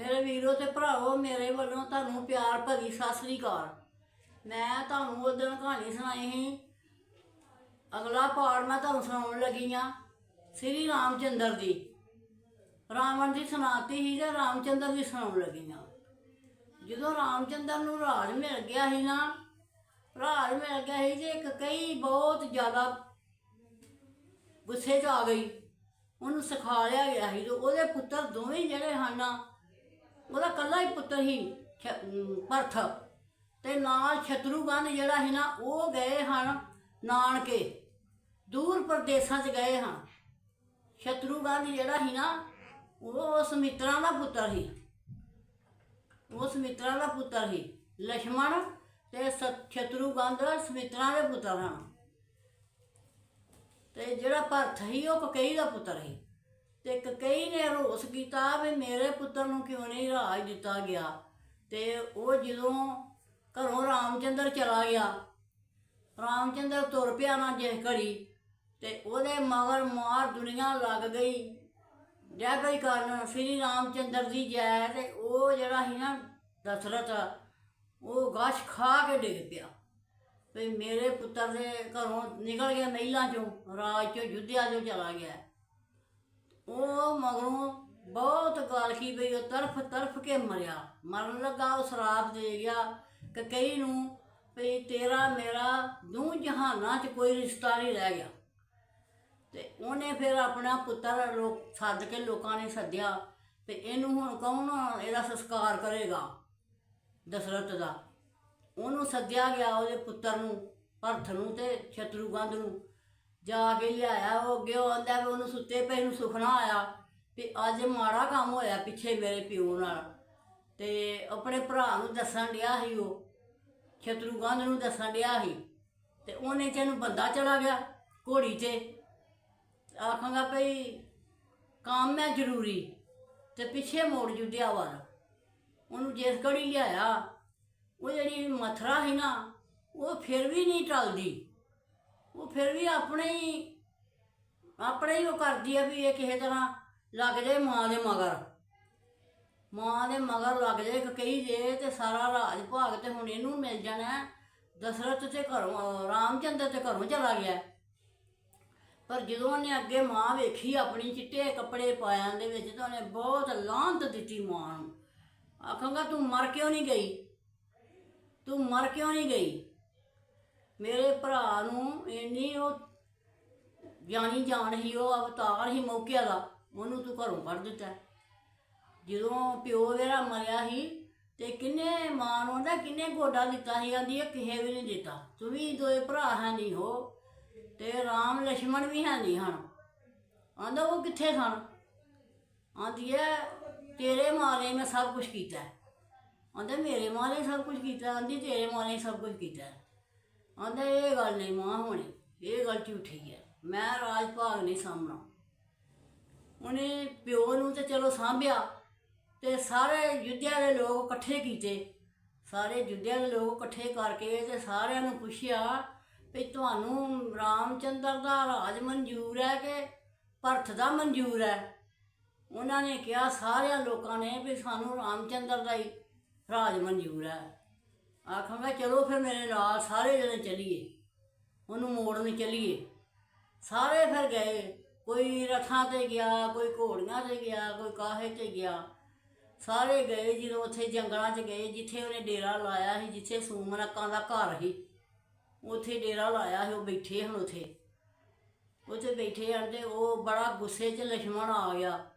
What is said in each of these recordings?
ਮੇਰੇ ਵੀਰੋ ਤੇ ਭਰਾਓ ਮੇਰੇ ਵੱਲੋਂ ਤੁਹਾਨੂੰ ਪਿਆਰ ਭਰੀ ਸਤਿ ਸ੍ਰੀ ਅਕਾਲ। ਮੈਂ ਤੁਹਾਨੂੰ ਉਹ ਦਿਨ ਕਹਾਣੀ ਸੁਣਾਈ ਸੀ। ਅਗਲਾ ਪਾਠ ਮੈਂ ਤੁਹਾਨੂੰ ਸੁਣਾਉਣ ਲੱਗੀ ਆ ਸ੍ਰੀ ਰਾਮਚੰਦਰ ਦੀ ਰਾਵਣ ਦੀ ਸੁਣਾਤੀ ਸੀ ਤੇ ਰਾਮਚੰਦਰ ਦੀ ਸੁਣਾਉਣ ਲੱਗੀ ਆ ਜਦੋਂ ਰਾਮਚੰਦਰ ਨੂੰ ਰਾਜ ਮਿਲ ਗਿਆ ਸੀ ਨਾ, ਰਾਜ ਮਿਲ ਗਿਆ ਸੀ ਤੇ ਇੱਕ ਕਈ ਬਹੁਤ ਜ਼ਿਆਦਾ ਗੁੱਸੇ 'ਚ ਆ ਗਈ। ਉਹਨੂੰ ਸਿਖਾ ਲਿਆ ਗਿਆ ਸੀ ਤੇ ਉਹਦੇ ਪੁੱਤਰ ਦੋਵੇਂ ਜਿਹੜੇ ਹਨ ਉਹਦਾ ਕੱਲਾ ਹੀ ਪੁੱਤਰ ਹੀ ਪਰਥ ਤੇ ਨਾਲ ਸ਼ਤਰੂਗਨ ਜਿਹੜਾ ਹੈ ਨਾ, ਉਹ ਗਏ ਹਨ ਨਾਨਕੇ। ਦੂਰ ਪ੍ਰਦੇਸ਼ਾਂ 'ਚ ਗਏ ਹਨ। ਸ਼ਤਰੂਗਨ ਜਿਹੜਾ ਹੈ ਨਾ, ਉਹ ਉਸ ਮਿੱਤਰਾਂ ਦਾ ਪੁੱਤਰ ਹੀ ਉਸ ਮਿੱਤਰਾਂ ਦਾ ਪੁੱਤਰ ਹੀ ਲక్ష్మణ ਤੇ ਸ਼ਤਰੂਗਨ ਦਾ ਮਿੱਤਰਾਂ ਦੇ ਪੁੱਤਰ ਹਨ। ਤੇ ਜਿਹੜਾ ਭਰਤ ਹੀ ਉਹ ਕਕਈ ਦਾ ਪੁੱਤਰ ਹੀ ਤੇ ਕਈ ਨੇ ਰੋਸ ਕੀਤਾ ਵੀ ਮੇਰੇ ਪੁੱਤਰ ਨੂੰ ਕਿਉਂ ਨਹੀਂ ਰਾਜ ਦਿੱਤਾ ਗਿਆ। ਤੇ ਉਹ ਜਦੋਂ ਘਰੋਂ ਰਾਮਚੰਦਰ ਚਲਾ ਗਿਆ, ਰਾਮਚੰਦਰ ਤੁਰ ਪਿਆ ਨਾ ਜਿਸ ਘੜੀ ਤੇ ਉਹਦੇ ਮਗਰ ਮਾਰ ਦੁਨੀਆ ਲੱਗ ਗਈ। ਜੈ ਕੋਈ ਕਰਨ ਸ੍ਰੀ ਰਾਮਚੰਦਰ ਦੀ ਜੈ ਤੇ ਉਹ ਜਿਹੜਾ ਸੀ ਨਾ ਦਸ਼ਰਥ, ਉਹ ਗਾਸ਼ ਖਾ ਕੇ ਡਿੱਗ ਪਿਆ। ਵੀ ਮੇਰੇ ਪੁੱਤਰ ਦੇ ਘਰੋਂ ਨਿਕਲ ਗਿਆ ਮਹਿਲਾਂ ਚੋਂ, ਰਾਜ ਚੋਂ ਯੁੱਧਿਆ ਚੋਂ ਚਲਾ ਗਿਆ। ਉਹ ਮਗਰੋਂ ਬਹੁਤ ਗੱਲ ਪਈ ਉਹ ਤਰਫ ਤਰਫ ਕੇ ਮਰਿਆ। ਮਰਨ ਲੱਗਾ, ਉਹ ਸ਼ਰਾਪ ਦੇ ਗਿਆ ਕਿ ਕਈ ਨੂੰ ਵੀ ਤੇਰਾ ਮੇਰਾ ਦੂ ਜਹਾਨਾਂ 'ਚ ਕੋਈ ਰਿਸ਼ਤਾ ਨਹੀਂ ਰਹਿ ਗਿਆ। ਤੇ ਉਹਨੇ ਫਿਰ ਆਪਣਾ ਪੁੱਤਰ ਲੋਕ ਸੱਦ ਕੇ ਲੋਕਾਂ ਨੇ ਸੱਦਿਆ ਤੇ ਇਹਨੂੰ ਹੁਣ ਕੌਣ ਇਹਦਾ ਸੰਸਕਾਰ ਕਰੇਗਾ ਦਸ਼ਰਥ ਦਾ? ਉਹਨੂੰ ਸੱਦਿਆ ਗਿਆ ਉਹਦੇ ਪੁੱਤਰ ਨੂੰ, ਭਰਥ ਨੂੰ ਤੇ ਸ਼ਤਰੂਗੰਧ ਨੂੰ। ਜਾ ਕੇ ਲਿਆਇਆ, ਉਹ ਅੱਗੇ ਉਹ ਆਂਦਾ ਵੀ ਉਹਨੂੰ ਸੁੱਤੇ ਪਏ ਨੂੰ ਸੁਖਣਾ ਆਇਆ। ਵੀ ਅੱਜ ਮਾੜਾ ਕੰਮ ਹੋਇਆ ਪਿੱਛੇ ਮੇਰੇ ਪਿਓ ਨਾਲ। ਤੇ ਆਪਣੇ ਭਰਾ ਨੂੰ ਦੱਸਣ ਡਿਆ ਸੀ ਉਹ ਸ਼ਤਰੂਗੰਧ ਨੂੰ ਦੱਸਣ ਡਿਆ ਸੀ। ਤੇ ਉਹਨੇ ਚ ਇਹਨੂੰ ਬੰਦਾ ਚਲਾ ਗਿਆ ਘੋੜੀ ਤੇ। ਆਖਾਂਗਾ ਭਈ ਕੰਮ ਹੈ ਜ਼ਰੂਰੀ ਤੇ ਪਿੱਛੇ ਮੋੜ ਜੁੱਦਿਆ ਵਾਰ ਉਹਨੂੰ ਜਿਸ ਘੜੀ ਲਿਆਇਆ, ਉਹ ਜਿਹੜੀ ਮਥਰਾ ਸੀ ਨਾ, ਉਹ ਫਿਰ ਵੀ ਨਹੀਂ ਟਲਦੀ। ਉਹ ਫਿਰ ਵੀ ਆਪਣੇ ਹੀ ਆਪਣੇ ਹੀ ਉਹ ਕਰਦੀ ਆ ਵੀ ਇਹ ਕਿਸੇ ਤਰ੍ਹਾਂ ਲੱਗ ਜਾਏ ਮਾਂ ਦੇ ਮਗਰ। ਮਾਂ ਦੇ ਮਗਰ ਲੱਗ ਜਾਏ ਕਈ ਜੇ ਤੇ ਸਾਰਾ ਰਾਜ ਭਾਗ ਤੇ ਹੁਣ ਇਹਨੂੰ ਮਿਲ ਜਾਣਾ ਦਸ਼ਰਥ ਤੇ ਘਰੋਂ, ਅਹ ਰਾਮਚੰਦਰ ਤੇ ਘਰੋਂ ਚਲਾ ਗਿਆ ਪਰ ਜਦੋਂ ਉਹਨੇ ਅੱਗੇ ਮਾਂ ਵੇਖੀ ਆਪਣੀ ਚਿੱਟੇ ਕੱਪੜੇ ਪਾਇਆਂ ਦੇ ਵਿੱਚ ਤਾਂ ਉਹਨੇ ਬਹੁਤ ਲਾਂਤ ਦਿੱਤੀ ਮਾਂ ਨੂੰ। ਆਖਾਂਗਾ ਤੂੰ ਮਰ ਕਿਉਂ ਨਹੀਂ ਗਈ? ਤੂੰ ਮਰ ਕਿਉਂ ਨਹੀਂ ਗਈ? ਮੇਰੇ ਭਰਾ ਨੂੰ ਇੰਨੀ ਉਹ ਗਿਆਨੀ ਜਾਣ ਹੀ ਉਹ ਅਵਤਾਰ ਹੀ ਮੌਕਿਆ ਦਾ, ਉਹਨੂੰ ਤੂੰ ਘਰੋਂ ਕੱਢ ਦਿੱਤਾ। ਜਦੋਂ ਪਿਓ ਵੇਰਾ ਮਰਿਆ ਸੀ ਤੇ ਕਿੰਨੇ ਮਾਂ ਨੂੰ ਦਾ ਕਿੰਨੇ ਗੋਡਾ ਦਿੱਤਾ ਸੀ, ਆਂਦੀ ਇਹ ਕਿਸੇ ਵੀ ਨਹੀਂ ਦਿੱਤਾ। ਤੂੰ ਵੀ ਦੋਏ ਭਰਾ ਹੈ ਨਹੀਂ ਹੋ, ਤੇ ਰਾਮ ਲక్ష్మణ ਵੀ ਹੈ ਨਹੀਂ ਹਣ। ਆਂਦਾ ਉਹ ਕਿੱਥੇ ਸਨ? ਆਂਦੀ ਹੈ ਤੇਰੇ ਮਾਰੇ ਮੈਂ ਸਭ ਕੁਝ ਕੀਤਾ। ਆਂਦਾ ਮੇਰੇ ਮਾਰੇ ਸਭ ਕੁਝ ਕੀਤਾ, ਆਂਦੀ ਤੇਰੇ ਮਾਰੇ ਸਭ ਕੁਝ ਕੀਤਾ। ਆਂਦਾ, ਇਹ ਗੱਲ ਨਹੀਂ ਮਾਂ ਹੋਣੀ, ਇਹ ਗੱਲ ਝੂਠੀ ਹੈ। ਮੈਂ ਰਾਜ ਭਾਗ ਨਹੀਂ ਸਾਹਮਣਾ ਉਹਨੇ ਪਿਓ ਨੂੰ ਤੇ ਚਲੋ ਸਾਂਭਿਆ ਤੇ ਸਾਰੇ ਯੁੱਧਿਆ ਦੇ ਲੋਕ ਇਕੱਠੇ ਕੀਤੇ। ਸਾਰੇ ਯੁੱਧਿਆ ਦੇ ਲੋਕ ਇਕੱਠੇ ਕਰਕੇ ਤੇ ਸਾਰਿਆਂ ਨੂੰ ਪੁੱਛਿਆ ਵੀ ਤੁਹਾਨੂੰ ਰਾਮਚੰਦਰ ਦਾ ਰਾਜ ਮਨਜ਼ੂਰ ਹੈ ਕਿ ਭਰਤ ਦਾ ਮਨਜ਼ੂਰ ਹੈ? ਉਹਨਾਂ ਨੇ ਕਿਹਾ ਸਾਰਿਆਂ ਲੋਕਾਂ ਨੇ ਵੀ ਸਾਨੂੰ ਰਾਮਚੰਦਰ ਦਾ ਹੀ ਰਾਜ ਮਨਜ਼ੂਰ ਹੈ। ਆਖਾਂਗਾ ਚਲੋ ਫਿਰ ਮੇਰੇ ਨਾਲ ਸਾਰੇ ਜਣੇ ਚਲੀਏ। ਉਹਨੂੰ ਮੋੜਨ ਚਲੀਏ। ਸਾਰੇ ਫਿਰ ਗਏ। ਕੋਈ ਰਥਾਂ ਤੇ ਗਿਆ, ਕੋਈ ਘੋੜੀਆਂ ਤੇ ਗਿਆ, ਕੋਈ ਕਾਹੇ ਤੇ ਗਿਆ। ਸਾਰੇ ਗਏ ਜਦੋਂ ਉੱਥੇ ਜੰਗਲਾਂ 'ਚ ਗਏ, ਜਿੱਥੇ ਉਹਨੇ ਡੇਰਾ ਲਾਇਆ ਸੀ, ਜਿੱਥੇ ਸੂਮਨਕਾਂ ਦਾ ਘਰ ਸੀ। ਉੱਥੇ ਡੇਰਾ ਲਾਇਆ ਸੀ, ਉਹ ਬੈਠੇ ਹਨ ਉੱਥੇ। ਉੱਥੇ ਬੈਠੇ ਹਨ ਤੇ ਉਹ ਬੜਾ ਗੁੱਸੇ 'ਚ ਲక్ష్మణ ਆ ਗਿਆ।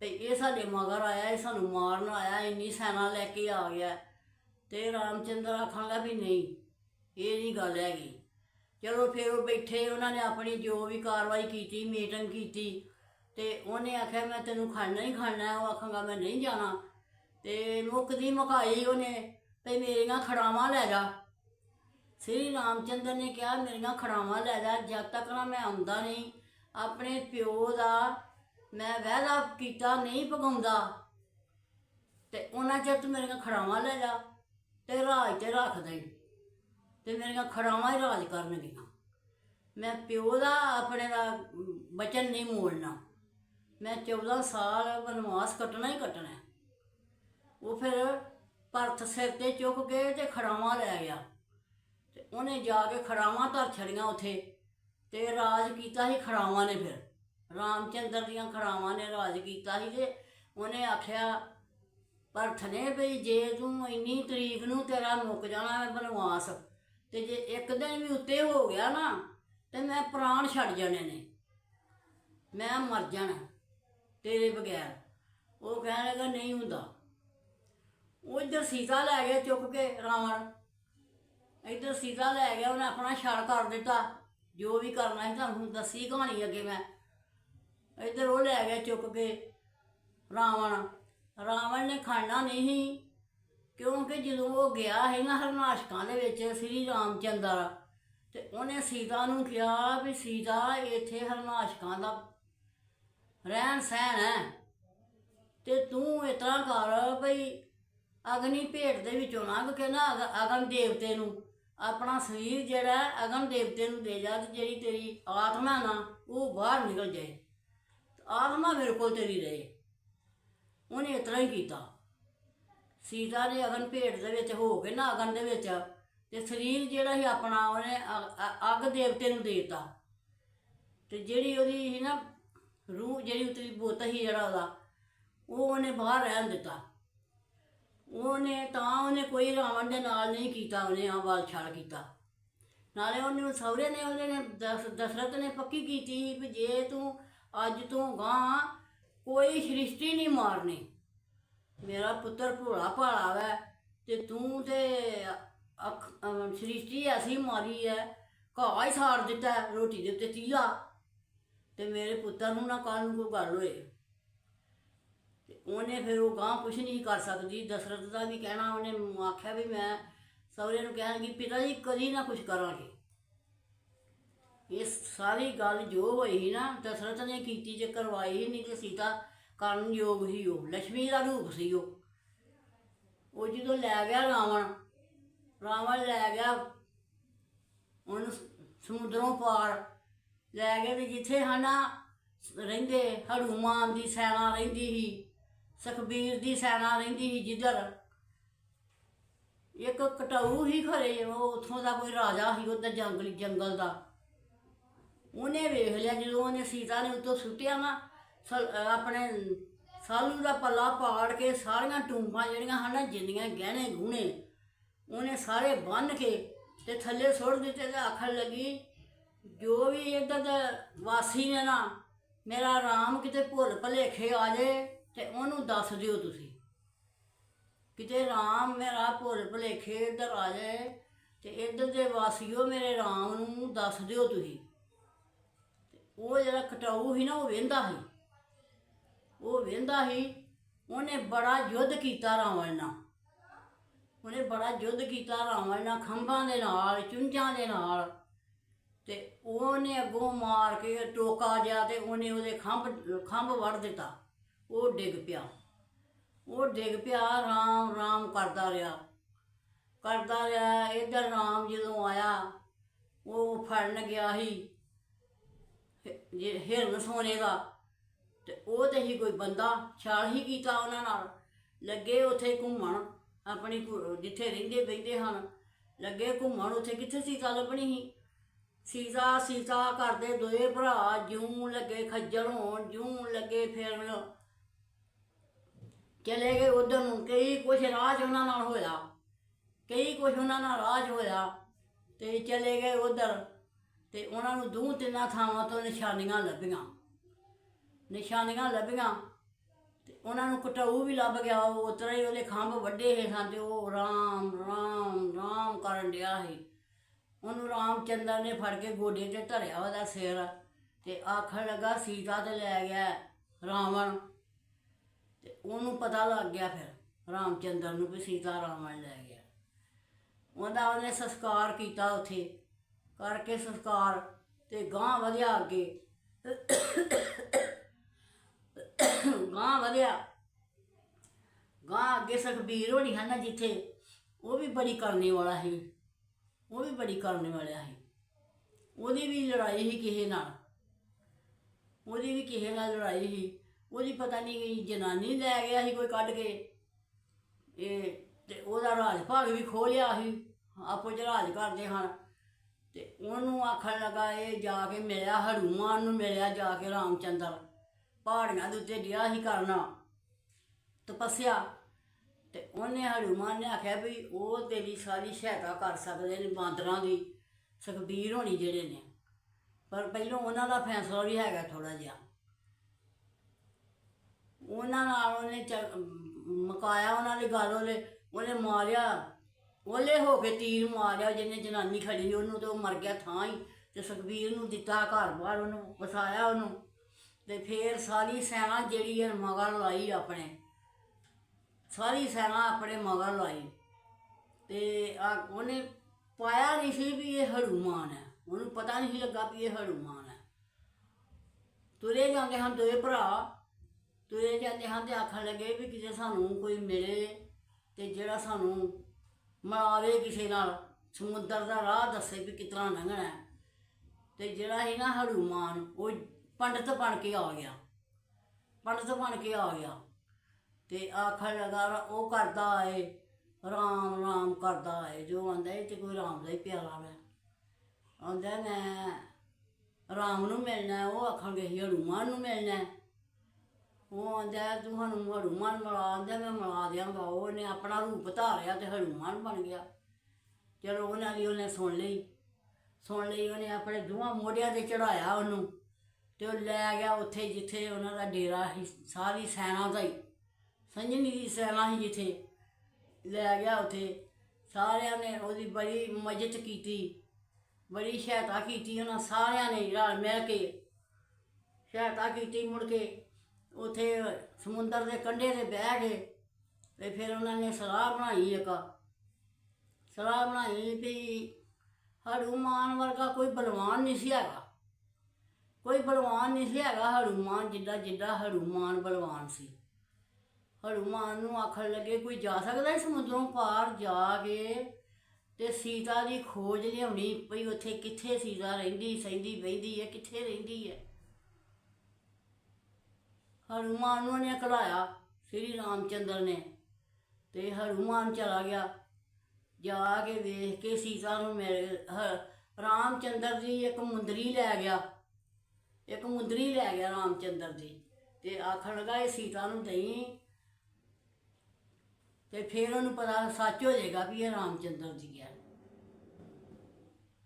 ਤੇ ਇਹ ਸਾਡੇ ਮਗਰ ਆਇਆ, ਇਹ ਸਾਨੂੰ ਮਾਰਨ ਆਇਆ, ਇੰਨੀ ਸੈਨਾ ਲੈ ਕੇ ਆ ਗਿਆ। ਤੇ ਰਾਮਚੰਦਰ ਆਖਾਂਗਾ ਵੀ ਨਹੀਂ, ਇਹ ਨਹੀਂ ਗੱਲ ਹੈਗੀ। ਚਲੋ ਫਿਰ ਉਹ ਬੈਠੇ, ਉਹਨਾਂ ਨੇ ਆਪਣੀ ਜੋ ਵੀ ਕਾਰਵਾਈ ਕੀਤੀ, ਮੀਟਿੰਗ ਕੀਤੀ, ਤੇ ਉਹਨੇ ਆਖਿਆ, ਮੈਂ ਤੈਨੂੰ ਖਾਣਾ ਹੀ ਖਾਣਾ ਉਹ ਆਖਾਂਗਾ ਮੈਂ ਨਹੀਂ ਜਾਣਾ। ਤੇ ਮੁੱਕਦੀ ਮੁਕਾਈ ਉਹਨੇ ਤੇ ਮੇਰੀਆਂ ਖੜਾਵਾਂ ਲੈ ਜਾ। ਸ੍ਰੀ ਰਾਮਚੰਦਰ ਨੇ ਕਿਹਾ, ਮੇਰੀਆਂ ਖੜਾਵਾਂ ਲੈ ਜਾ, ਜਦ ਤੱਕ ਨਾ ਮੈਂ ਆਉਂਦਾ ਨਹੀਂ, ਆਪਣੇ ਪਿਓ ਦਾ ਮੈਂ ਵਾਅਦਾ ਕੀਤਾ, ਨਹੀਂ ਪਗਾਉਂਦਾ ਤੇ ਉਹਨਾਂ ਚਿਰ ਤੂੰ ਮੇਰੀਆਂ ਖੜਾਵਾਂ ਲੈ ਜਾ। ਤੇ ਰਾਜ ਤੇ ਰੱਖ ਦੇ ਤੇ ਮੇਰੀਆਂ ਖੜਾਵਾਂ ਹੀ ਰਾਜ ਕਰਨਗੀਆਂ ਮੈਂ ਪਿਓ ਦਾ, ਆਪਣੇ ਦਾ ਬਚਨ ਨਹੀਂ ਮੋੜਨਾ। ਮੈਂ 14 ਸਾਲ ਬਨਵਾਸ ਕੱਟਣਾ ਹੀ ਕੱਟਣਾ। ਉਹ ਫਿਰ ਹੱਥ ਸਿਰ ਤੇ ਚੁੱਕ ਕੇ ਤੇ ਖੜਾਵਾਂ ਲੈ ਗਿਆ। ਤੇ ਉਹਨੇ ਜਾ ਕੇ ਖੜਾਵਾਂ ਧਰ ਛੜੀਆਂ ਉੱਥੇ। ਤੇ ਰਾਜ ਕੀਤਾ ਸੀ ਖੜਾਵਾਂ ਨੇ ਫਿਰ। ਰਾਮਚੰਦਰ ਦੀਆਂ ਖੜਾਵਾਂ ਨੇ ਰਾਜ ਕੀਤਾ ਸੀ ਤੇ ਉਹਨੇ ਆਖਿਆ ਭਰਤ ਨੇ ਵੀ ਜੇ ਤੂੰ ਇੰਨੀ ਤਰੀਕ ਨੂੰ ਤੇਰਾ ਮੁੱਕ ਜਾਣਾ ਹੈ ਬਨਵਾਸ, ਤੇ ਜੇ ਇੱਕ ਦਿਨ ਵੀ ਉੱਤੇ ਹੋ ਗਿਆ ਨਾ, ਤੇ ਮੈਂ ਪ੍ਰਾਣ ਛੱਡ ਜਾਣੇ ਨੇ। ਮੈਂ ਮਰ ਜਾਣਾ, ਤੇਰੇ ਬਗੈਰ। ਉਹ ਕਹਿਣ ਲੱਗਾ, ਨਹੀਂ ਹੁੰਦਾ। ਉਹ ਇੱਧਰ ਸੀਤਾ ਲੈ ਗਿਆ ਚੁੱਕ ਕੇ ਰਾਵਣ। ਇੱਧਰ ਸੀਤਾ ਲੈ ਗਿਆ, ਉਹਨੇ ਆਪਣਾ ਛੜ ਕਰ ਦਿੱਤਾ। ਜੋ ਵੀ ਕਰਨਾ ਸੀ ਤੁਹਾਨੂੰ ਦੱਸੀ ਕਹਾਣੀ ਅੱਗੇ ਮੈਂ। ਇੱਧਰ ਉਹ ਲੈ ਗਿਆ ਚੁੱਕ ਕੇ ਰਾਵਣ। ਰਾਵਣ ਨੇ ਖਾਣਾ ਨਹੀਂ ਸੀ ਕਿਉਂਕਿ ਜਦੋਂ ਉਹ ਗਿਆ ਹੈ ਨਾ ਹਰਨਾਸ਼ਕਾਂ ਦੇ ਵਿੱਚ ਸ੍ਰੀ ਰਾਮਚੰਦਰ, ਤੇ ਉਹਨੇ ਸੀਤਾ ਨੂੰ ਕਿਹਾ ਵੀ ਸੀਤਾ, ਇੱਥੇ ਹਰਨਾਸ਼ਕਾਂ ਦਾ ਰਹਿਣ ਸਹਿਣ ਹੈ। ਤੇ ਤੂੰ ਇਤਨਾ ਕਰ ਭਈ ਅਗਨੀ ਭੇਟ ਦੇ ਵਿੱਚੋਂ ਲੰਘ ਕੇ ਨਾ ਅਗ- ਅਗਨ ਦੇਵਤੇ ਨੂੰ, ਆਪਣਾ ਸਰੀਰ ਜਿਹੜਾ ਅਗਨ ਦੇਵਤੇ ਨੂੰ ਦੇ ਜਾ, ਤੇ ਜਿਹੜੀ ਤੇਰੀ ਆਤਮਾ ਨਾ, ਉਹ ਬਾਹਰ ਨਿਕਲ ਜਾਏ। ਆਤਮਾ ਮੇਰੇ ਕੋਲ ਤੇਰੀ ਰਹੇ। ਉਹਨੇ ਇਸ ਤਰ੍ਹਾਂ ਹੀ ਕੀਤਾ। ਸੀਤਾ ਨੇ ਅਗਨ ਭੇਟ ਦੇ ਵਿੱਚ ਹੋ ਕੇ ਨਾ ਅਗਨ ਦੇ ਵਿੱਚ ਤੇ ਸਰੀਰ ਜਿਹੜਾ ਸੀ ਆਪਣਾ ਉਹਨੇ ਅ- ਅ- ਅੱਗ ਦੇਵਤੇ ਨੂੰ ਦੇ ਦਿੱਤਾ। ਤੇ ਜਿਹੜੀ ਉਹਦੀ ਸੀ ਨਾ ਰੂਹ, ਜਿਹੜੀ ਉਤਰੀ ਬੁੱਤ ਸੀ ਜਿਹੜਾ ਉਹਦਾ, ਉਹ ਉਹਨੇ ਬਾਹਰ ਰਹਿਣ ਦਿੱਤਾ। ਉਹਨੇ ਤਾਂ ਉਹਨੇ ਕੋਈ ਰਾਵਣ ਦੇ ਨਾਲ ਨਹੀਂ ਕੀਤਾ, ਉਹਨੇ ਆ ਵਾਲ ਛਾਲ ਕੀਤਾ। ਨਾਲੇ ਉਹਨੇ ਸਹੁਰੇ ਨੇ ਉਹਨੇ ਨੇ ਦਸ- ਦਸ਼ਰਥ ਨੇ ਪੱਕੀ ਕੀਤੀ ਵੀ ਜੇ ਤੂੰ ਅੱਜ ਤੋਂ ਗਾਂ ਕੋਈ ਸ੍ਰਿਸ਼ਟੀ ਨਹੀਂ ਮਾਰਨੀ। ਮੇਰਾ ਪੁੱਤਰ ਭੋਲਾ ਭਾਲਾ ਵੈ ਤੇ ਤੂੰ ਤੇ ਅੱਖ ਅਮ, ਸ੍ਰਿਸ਼ਟੀ ਐਸੀ ਮਾਰੀ ਹੈ ਘਾਹ ਹੀ ਸਾੜ ਦਿੱਤਾ ਹੈ, ਰੋਟੀ ਦੇ ਉੱਤੇ ਤੀਆ। ਤੇ ਮੇਰੇ ਪੁੱਤਰ ਨੂੰ ਨਾ ਕੱਲ ਨੂੰ ਕੋਈ ਗੱਲ ਹੋਏ। ਤੇ ਉਹਨੇ ਫਿਰ ਉਹ ਗਾਂ ਕੁਛ ਨਹੀਂ ਕਰ ਸਕਦੀ ਦਸ਼ਰਥ ਦਾ ਵੀ ਕਹਿਣਾ ਉਹਨੇ ਆਖਿਆ ਵੀ ਮੈਂ ਸਹੁਰੇ ਨੂੰ ਕਹਿਣਗੀ ਪਿਤਾ ਜੀ ਕਦੀ ਨਾ ਕੁਛ ਕਰਾਂਗੇ। ਇਸ ਸਾਰੀ ਗੱਲ ਜੋ ਹੋਈ ਸੀ ਨਾ, ਦਸ਼ਰਥ ਨੇ ਕੀਤੀ ਜੇ ਕਰਵਾਈ ਨਹੀਂ ਤੇ ਸੀਤਾ ਕਰਨ ਯੋਗ ਸੀ ਉਹ ਲక్ష్ਮੀ ਦਾ ਰੂਪ ਸੀ ਉਹ। ਉਹ ਜਦੋਂ ਲੈ ਗਿਆ ਰਾਵਣ ਰਾਵਣ ਲੈ ਗਿਆ ਉਹਨੂੰ ਸਮੁੰਦਰੋਂ ਪਾਰ, ਲੈ ਗਏ ਤੇ ਜਿੱਥੇ ਹਨਾ ਰਹਿੰਦੇ, ਹਨੂਮਾਨ ਦੀ ਸੈਨਾ ਰਹਿੰਦੀ ਸੀ, ਸੁਖਬੀਰ ਦੀ ਸੈਨਾ ਰਹਿੰਦੀ ਸੀ ਜਿੱਧਰ। ਇੱਕ ਕਟਾਊ ਹੀ ਖਰੇ, ਉਹ ਉਥੋਂ ਦਾ ਕੋਈ ਰਾਜਾ ਸੀ ਉਹਦਾ ਜੰਗਲੀ ਜੰਗਲ ਦਾ। ਉਹਨੇ ਵੇਖ ਲਿਆ, ਜਦੋਂ ਉਹਨੇ ਸੀਤਾ ਨੇ ਉੱਤੋਂ ਸੁੱਟਿਆ ਨਾ ਸਲ- ਅਹ ਆਪਣੇ ਸਾਲੂ ਦਾ ਪੱਲਾ ਪਾੜ ਕੇ ਸਾਰੀਆਂ ਟੂੰਬਾਂ ਜਿਹੜੀਆਂ ਹਨ ਨਾ, ਜਿੰਨੀਆਂ ਗਹਿਣੇ ਗੂਣੇ, ਉਹਨੇ ਸਾਰੇ ਬੰਨ ਕੇ ਤੇ ਥੱਲੇ ਸੁੱਟ ਦਿੱਤੇ ਤੇ ਆਖਣ ਲੱਗੀ, ਜੋ ਵੀ ਇੱਧਰ ਦੇ ਵਾਸੀ ਨੇ ਨਾ, ਮੇਰਾ ਰਾਮ ਕਿਤੇ ਭੁੱਲ ਭਲੇਖੇ ਆ ਜੇ ਤੇ ਉਹਨੂੰ ਦੱਸ ਦਿਓ ਤੁਸੀਂ। ਕਿਤੇ ਰਾਮ ਮੇਰਾ ਭੁੱਲ ਭਲੇਖੇ ਇੱਧਰ ਆ ਜਾਏ ਤੇ ਇੱਧਰ ਦੇ ਵਾਸੀਓ ਮੇਰੇ ਰਾਮ ਨੂੰ ਦੱਸ ਦਿਓ ਤੁਸੀਂ। ਉਹ ਜਿਹੜਾ ਕਟਾਊ ਸੀ ਨਾ, ਉਹ ਵੇਂਦਾ ਸੀ। ਉਹ ਵੇਂਦਾ ਸੀ, ਉਹਨੇ ਬੜਾ ਯੁੱਧ ਕੀਤਾ ਰਾਵਣ ਨਾਲ। ਉਹਨੇ ਬੜਾ ਯੁੱਧ ਕੀਤਾ ਰਾਵਣ ਨਾਲ, ਖੰਭਾਂ ਦੇ ਨਾਲ, ਚੁੰਝਾਂ ਦੇ ਨਾਲ। ਤੇ ਉਹਨੇ ਅੱਗੋਂ ਮਾਰ ਕੇ ਟੋਕਾ ਜਿਹਾ ਤੇ ਉਹਨੇ ਉਹਦੇ ਖੰਭ ਖੰਭ ਵੜ ਦਿੱਤਾ। ਉਹ ਡਿੱਗ ਪਿਆ। ਉਹ ਡਿੱਗ ਪਿਆ, ਰਾਮ ਰਾਮ ਕਰਦਾ ਰਿਹਾ। ਕਰਦਾ ਰਿਹਾ, ਇਧਰ ਰਾਮ ਜਦੋਂ ਆਇਆ, ਉਹ ਫੜਨ ਗਿਆ ਸੀ। ਜੇ ਹਿਰਨ ਸੋਨੇ ਦਾ ਤੇ ਉਹ ਤੇ ਹੀ ਕੋਈ ਬੰਦਾ ਛਾਲ ਹੀ ਕੀਤਾ ਉਹਨਾਂ ਨਾਲ। ਲੱਗੇ ਉੱਥੇ ਘੁੰਮਣ, ਆਪਣੀ ਘੁ- ਜਿੱਥੇ ਰਹਿੰਦੇ ਬੈਠੇ ਹਨ, ਲੱਗੇ ਘੁੰਮਣ ਉੱਥੇ ਕਿੱਥੇ ਸੀਤਾ ਲੱਭਣੀ ਸੀ? ਸੀਤਾ ਸੀਤਾ ਕਰਦੇ ਦੋਏ ਭਰਾ ਜਿਉਂ ਲੱਗੇ ਖੱਜਲ ਹੋਣ, ਜਿਉਂ ਲੱਗੇ ਫਿਰਨ। ਚਲੇ ਗਏ ਉਧਰ ਨੂੰ, ਕਈ ਕੁਛ ਰਾਜ ਉਹਨਾਂ ਨਾਲ ਹੋਇਆ, ਕਈ ਕੁਛ ਉਹਨਾਂ ਨਾਲ ਰਾਜ ਹੋਇਆ ਤੇ ਚਲੇ ਗਏ ਉਧਰ। ਤੇ ਉਹਨਾਂ ਨੂੰ ਦੋ ਤਿੰਨਾਂ ਥਾਵਾਂ ਤੋਂ ਨਿਸ਼ਾਨੀਆਂ ਲੱਭੀਆਂ। ਨਿਸ਼ਾਨੀਆਂ ਲੱਭੀਆਂ ਤੇ ਉਹਨਾਂ ਨੂੰ ਕਟਾਊ ਵੀ ਲੱਭ ਗਿਆ। ਉਹ ਉਤਰਾ ਹੀ ਉਹਦੇ ਖੰਭ ਵੱਡੇ ਹੈ ਸਨ ਤੇ ਉਹ ਰਾਮ ਰਾਮ ਰਾਮ ਕਰਨ ਡਿਆ ਸੀ। ਉਹਨੂੰ ਰਾਮ ਚੰਦਰ ਨੇ ਫੜ ਕੇ ਗੋਡੇ ਤੇ ਧਰਿਆ ਉਹਦਾ ਸਿਰ ਤੇ ਆਖਣ ਲੱਗਾ, ਸੀਤਾ ਤੇ ਲੈ ਗਿਆ ਰਾਵਣ। ਤੇ ਉਹਨੂੰ ਪਤਾ ਲੱਗ ਗਿਆ ਫਿਰ, ਰਾਮਚੰਦਰ ਨੂੰ ਵੀ ਸੀਤਾ ਰਾਵਣ ਲੈ ਗਿਆ। ਉਹਦਾ ਉਹਨੇ ਸੰਸਕਾਰ ਕੀਤਾ ਉੱਥੇ। ਕਰਕੇ ਸੰਸਕਾਰ ਤੇ ਗਾਂ ਵਧਿਆ ਅੱਗੇ। ਗਾਂ ਵਧਿਆ। ਗਾਂ ਅੱਗੇ ਸੁਖਬੀਰ ਹੋਣੀ ਹੈ ਨਾ ਜਿੱਥੇ, ਉਹ ਵੀ ਬੜੀ ਕਰਨੇ ਵਾਲਾ ਸੀ। ਉਹ ਵੀ ਬੜੀ ਕਰਨ ਵਾਲਾ ਸੀ। ਉਹਦੀ ਵੀ ਲੜਾਈ ਸੀ ਕਿਸੇ ਨਾਲ। ਉਹਦੀ ਵੀ ਕਿਸੇ ਨਾਲ ਲੜਾਈ ਸੀ। ਉਹਦੀ ਪਤਾ ਨਹੀਂ ਜਨਾਨੀ ਲੈ ਗਿਆ ਸੀ ਕੋਈ ਕੱਢ ਕੇ। ਇਹ ਤੇ ਉਹਦਾ ਰਾਜ ਭਾਗ ਵੀ ਖੋਹ ਲਿਆ ਸੀ। ਆਪੋ ਚ ਰਾਜ ਕਰਦੇ ਹਨ। ਤੇ ਉਹਨੂੰ ਆਖਣ ਲੱਗਾ ਇਹ ਜਾ ਕੇ ਮਿਲਿਆ ਹਨੂਮਾਨ ਨੂੰ ਮਿਲਿਆ ਜਾ ਕੇ ਰਾਮਚੰਦਰ। ਪਹਾੜੀਆਂ ਦੇ ਉੱਤੇ ਗਿਆ ਸੀ ਕਰਨਾ। ਤਪੱਸਿਆ। ਤੇ ਉਹਨੇ ਹਨੂਮਾਨ ਨੇ ਆਖਿਆ ਵੀ ਉਹ ਤੇਰੀ ਸਾਰੀ ਸਹਾਇਤਾ ਕਰ ਸਕਦੇ ਨੇ ਬਾਂਦਰਾਂ ਦੀ, ਸੁਖਬੀਰ ਹੋਣੀ ਜਿਹੜੇ ਨੇ। ਪਰ ਪਹਿਲਾਂ ਉਹਨਾਂ ਦਾ ਫੈਸਲਾ ਵੀ ਹੈਗਾ ਥੋੜਾ ਜਿਹਾ। ਉਹਨਾਂ ਨਾਲ ਉਹਨੇ ਚ- ਮੁਕਾਇਆ ਉਹਨਾਂ ਦੀ ਗੱਲ, ਉਹਨੇ ਉਹਨੇ ਮਾਰਿਆ। ਉਹਲੇ ਹੋ ਕੇ ਤੀਰ ਮਾਰਿਆ, ਜਿਹਨੇ ਜਨਾਨੀ ਖੜੀ ਸੀ ਉਹਨੂੰ ਤੇ ਉਹ ਮਰ ਗਿਆ ਥਾਂ ਹੀ ਤੇ ਸੁਖਬੀਰ ਨੂੰ ਦਿੱਤਾ ਘਰ ਬਾਹਰ ਉਹਨੂੰ, ਵਸਾਇਆ ਉਹਨੂੰ ਤੇ ਫੇਰ ਸਾਰੀ ਸੈਨਾ ਜਿਹੜੀ ਹੈ ਮਗਰ ਲਾਈ ਆਪਣੇ। ਸਾਰੀ ਸੈਨਾ ਆਪਣੇ ਮਗਰ ਲਾਈ ਤੇ ਆ ਉਹਨੇ ਪਾਇਆ ਨਹੀਂ ਸੀ ਵੀ ਇਹ ਹਨੂਮਾਨ ਹੈ। ਉਹਨੂੰ ਪਤਾ ਨਹੀਂ ਲੱਗਾ ਵੀ ਇਹ ਹਨੂਮਾਨ ਹੈ। ਤੁਰੇ ਜਾਂਦੇ ਹਨ ਦੋਏ ਭਰਾ, ਤੁਰੇ ਜਾਂਦੇ ਹਨ ਤੇ ਆਖਣ ਲੱਗੇ ਵੀ ਕਿਤੇ ਸਾਨੂੰ ਕੋਈ ਮਿਲੇ ਤੇ ਜਿਹੜਾ ਸਾਨੂੰ ਮਿਲਾਵੇ ਕਿਸੇ ਨਾਲ ਸਮੁੰਦਰ ਦਾ ਰਾਹ ਦੱਸੇ ਵੀ ਕਿਤਨਾ ਲੰਘਣਾ ਹੈ। ਤੇ ਜਿਹੜਾ ਸੀ ਨਾ ਹਨੂਮਾਨ ਉਹ ਪੰਡਤ ਬਣ ਕੇ ਆ ਗਿਆ। ਪੰਡਤ ਬਣ ਕੇ ਆ ਗਿਆ। ਤੇ ਆਖਣ ਲਗਾ ਉਹ ਕਰਦਾ ਏ ਰਾਮ ਰਾਮ ਕਰਦਾ ਏ। ਜੋ ਆਂਦਾ ਏ ਤੇ ਕੋਈ ਰਾਮ ਦਾ ਹੀ ਪਿਆਰਾ ਵੇ। ਆਂਦਾ ਮੈਂ ਰਾਮ ਨੂੰ ਮਿਲਣਾ ਹੈ, ਉਹ ਆਖਣਗੇ ਸੀ ਹਨੂਮਾਨ ਨੂੰ ਮਿਲਣਾ। ਹੈ। ਉਹ ਆਂਦਾ, ਤੂੰ ਸਾਨੂੰ ਹਨੂਮਾਨ ਮਿਲਾ ਆਂਦਾ, ਮੈਂ ਮਿਲਾ ਦਿਆਂਗਾ। ਉਹਨੇ ਆਪਣਾ ਰੂਪ ਧਾਰਿਆ ਤੇ ਹਨੂਮਾਨ ਬਣ ਗਿਆ। ਚਲੋ ਉਹਨਾਂ ਦੀ ਉਹਨੇ ਸੁਣ ਲਈ। ਸੁਣ ਲਈ, ਉਹਨੇ ਆਪਣੇ ਦੋਵਾਂ ਮੋਢਿਆਂ ਤੇ ਚੜਾਇਆ ਉਹਨੂੰ ਤੇ ਉਹ ਲੈ ਗਿਆ ਉੱਥੇ ਜਿੱਥੇ ਉਹਨਾਂ ਦਾ ਡੇਰਾ ਸੀ, ਸਾਰੀ ਸੈਨਾ ਦਾ ਹੀ। ਸੰਜਨੀ ਦੀ ਸੈਨਾ ਸੀ ਜਿੱਥੇ। ਲੈ ਗਿਆ ਉੱਥੇ। ਸਾਰਿਆਂ ਨੇ ਉਹਦੀ ਬੜੀ ਮਦਦ ਕੀਤੀ, ਬੜੀ ਸਹਾਇਤਾ ਕੀਤੀ ਉਹਨਾਂ ਸਾਰਿਆਂ ਨੇ ਰਲ ਮਿਲ ਕੇ। ਸਹਾਇਤਾ ਕੀਤੀ ਮੁੜ ਕੇ। ਉਥੇ ਸਮੁੰਦਰ ਦੇ ਕੰਢੇ ਤੇ ਬਹਿ ਗਏ ਤੇ ਫਿਰ ਉਹਨਾਂ ਨੇ ਸਲਾਹ ਬਣਾਈ ਇੱਕ। ਸਲਾਹ ਬਣਾਈ ਵੀ ਹਨੂਮਾਨ ਵਰਗਾ ਕੋਈ ਬਲਵਾਨ ਨਹੀਂ ਸੀ ਹੈਗਾ। ਕੋਈ ਬਲਵਾਨ ਨਹੀਂ ਸੀ ਹੈਗਾ ਹਨੂਮਾਨ ਜਿੱਦਾਂ ਜਿੱਦਾਂ ਹਨੂਮਾਨ ਬਲਵਾਨ ਸੀ। ਹਨੂਮਾਨ ਨੂੰ ਆਖਣ ਲੱਗੇ, ਕੋਈ ਜਾ ਸਕਦਾ ਹੈ ਸਮੁੰਦਰੋਂ ਪਾਰ ਜਾ ਕੇ ਤੇ ਸੀਤਾ ਦੀ ਖੋਜ ਲਿਆਉਣੀ ਭਈ ਉੱਥੇ ਕਿੱਥੇ ਸੀਤਾ ਰਹਿੰਦੀ, ਸਹਿੰਦੀ, ਬਹਿੰਦੀ ਹੈ, ਕਿੱਥੇ ਰਹਿੰਦੀ ਹੈ? ਹਨੂਮਾਨ ਨੂੰ ਨੇ ਕਢਾਇਆ, ਸ੍ਰੀ ਰਾਮਚੰਦਰ ਨੇ। ਤੇ ਹਨੂਮਾਨ ਚਲਾ ਗਿਆ। ਜਾ ਕੇ ਵੇਖ ਕੇ ਸੀਤਾ ਨੂੰ ਮਿਲ ਹ- ਰਾਮਚੰਦਰ ਦੀ ਇੱਕ ਮੁੰਦਰੀ ਲੈ ਗਿਆ। ਇੱਕ ਮੁੰਦਰੀ ਲੈ ਗਿਆ ਰਾਮਚੰਦਰ ਦੀ ਤੇ ਆਖਣ ਲੱਗਾ, ਇਹ ਸੀਤਾ ਨੂੰ ਦਈ। ਤੇ ਫਿਰ ਉਹਨੂੰ ਪਤਾ ਸੱਚ ਹੋ ਜਾਏਗਾ ਵੀ ਇਹ ਰਾਮਚੰਦਰ ਜੀ ਹੈ।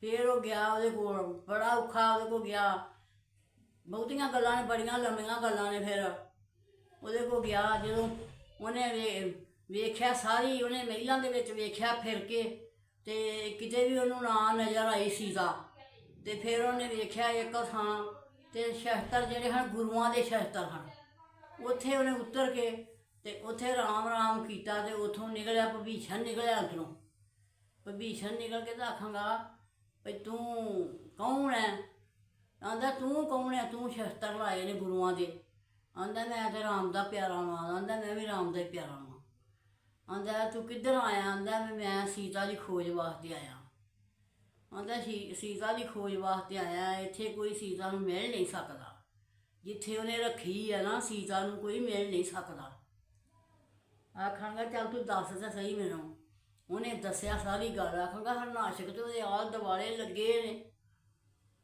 ਫਿਰ ਉਹ ਗਿਆ ਉਹਦੇ ਕੋਲ। ਬੜਾ ਔਖਾ ਉਹਦੇ ਕੋਲ ਗਿਆ। ਬਹੁਤੀਆਂ ਗੱਲਾਂ ਨੇ, ਬੜੀਆਂ ਲੰਮੀਆਂ ਗੱਲਾਂ ਨੇ ਫਿਰ। ਉਹਦੇ ਕੋਲ ਗਿਆ, ਜਦੋਂ ਉਹਨੇ ਵੇ- ਵੇਖਿਆ ਸਾਰੀ, ਉਹਨੇ ਮਹਿਲਾਂ ਦੇ ਵਿੱਚ ਵੇਖਿਆ ਫਿਰ ਕੇ ਤੇ ਕਿਤੇ ਵੀ ਉਹਨੂੰ ਨਾ ਨਜ਼ਰ ਆਈ ਸੀਤਾ ਤੇ ਫਿਰ ਉਹਨੇ ਵੇਖਿਆ ਇੱਕ ਥਾਂ ਤੇ ਸ਼ਸਤਰ ਜਿਹੜੇ ਹਨ, ਗੁਰੂਆਂ ਦੇ ਸ਼ਸਤਰ ਹਨ। ਉੱਥੇ ਉਹਨੇ ਉਤਰ ਕੇ ਤੇ ਉੱਥੇ ਰਾਮ ਰਾਮ ਕੀਤਾ ਤੇ ਉਥੋਂ ਨਿਕਲਿਆ ਭਵੀਸ਼ਣ ਨਿਕਲਿਆ ਅੰਦਰੋਂ। ਭਵੀਸ਼ਣ ਨਿਕਲ ਕੇ ਤਾਂ ਆਖਾਂਗਾ ਵੀ ਤੂੰ ਕੌਣ ਹੈ ਆਂਦਾ, ਤੂੰ ਕੌਣ ਹੈ ਤੂੰ ਸ਼ਸਤਰ ਲਾਏ ਨੇ ਗੁਰੂਆਂ ਦੇ। ਆਂਦਾ, ਮੈਂ ਤੇ ਰਾਮ ਦਾ ਪਿਆਰਾ ਵਾਂ ਆਂਦਾ, ਮੈਂ ਵੀ ਰਾਮ ਦਾ ਹੀ ਪਿਆਰਾ ਵਾਂ ਆਂਦਾ, ਤੂੰ ਕਿੱਧਰ ਆਇਆ? ਆਂਦਾ ਵੀ ਮੈਂ ਸੀਤਾ ਦੀ ਖੋਜ ਵਾਸਤੇ ਆਇਆ ਆਂਦਾ ਸੀਤਾ ਦੀ ਖੋਜ ਵਾਸਤੇ ਆਇਆ ਇੱਥੇ ਕੋਈ ਸੀਤਾ ਨੂੰ ਮਿਲ ਨਹੀਂ ਸਕਦਾ। ਜਿੱਥੇ ਉਹਨੇ ਰੱਖੀ ਹੈ ਨਾ, ਸੀਤਾ ਨੂੰ ਕੋਈ ਮਿਲ ਨਹੀਂ ਸਕਦਾ। ਆਖਾਂਗਾ ਚੱਲ ਤੂੰ ਦੱਸ ਤਾਂ ਸਹੀ ਮੈਨੂੰ। ਉਹਨੇ ਦੱਸਿਆ ਸਾਰੀ ਗੱਲ। ਆਖਾਂਗਾ ਹਰਨਾਸ਼ਕ ਤੇ ਉਹਦੇ ਆਲ ਦਿਵਾਲੇ ਲੱਗੇ ਨੇ।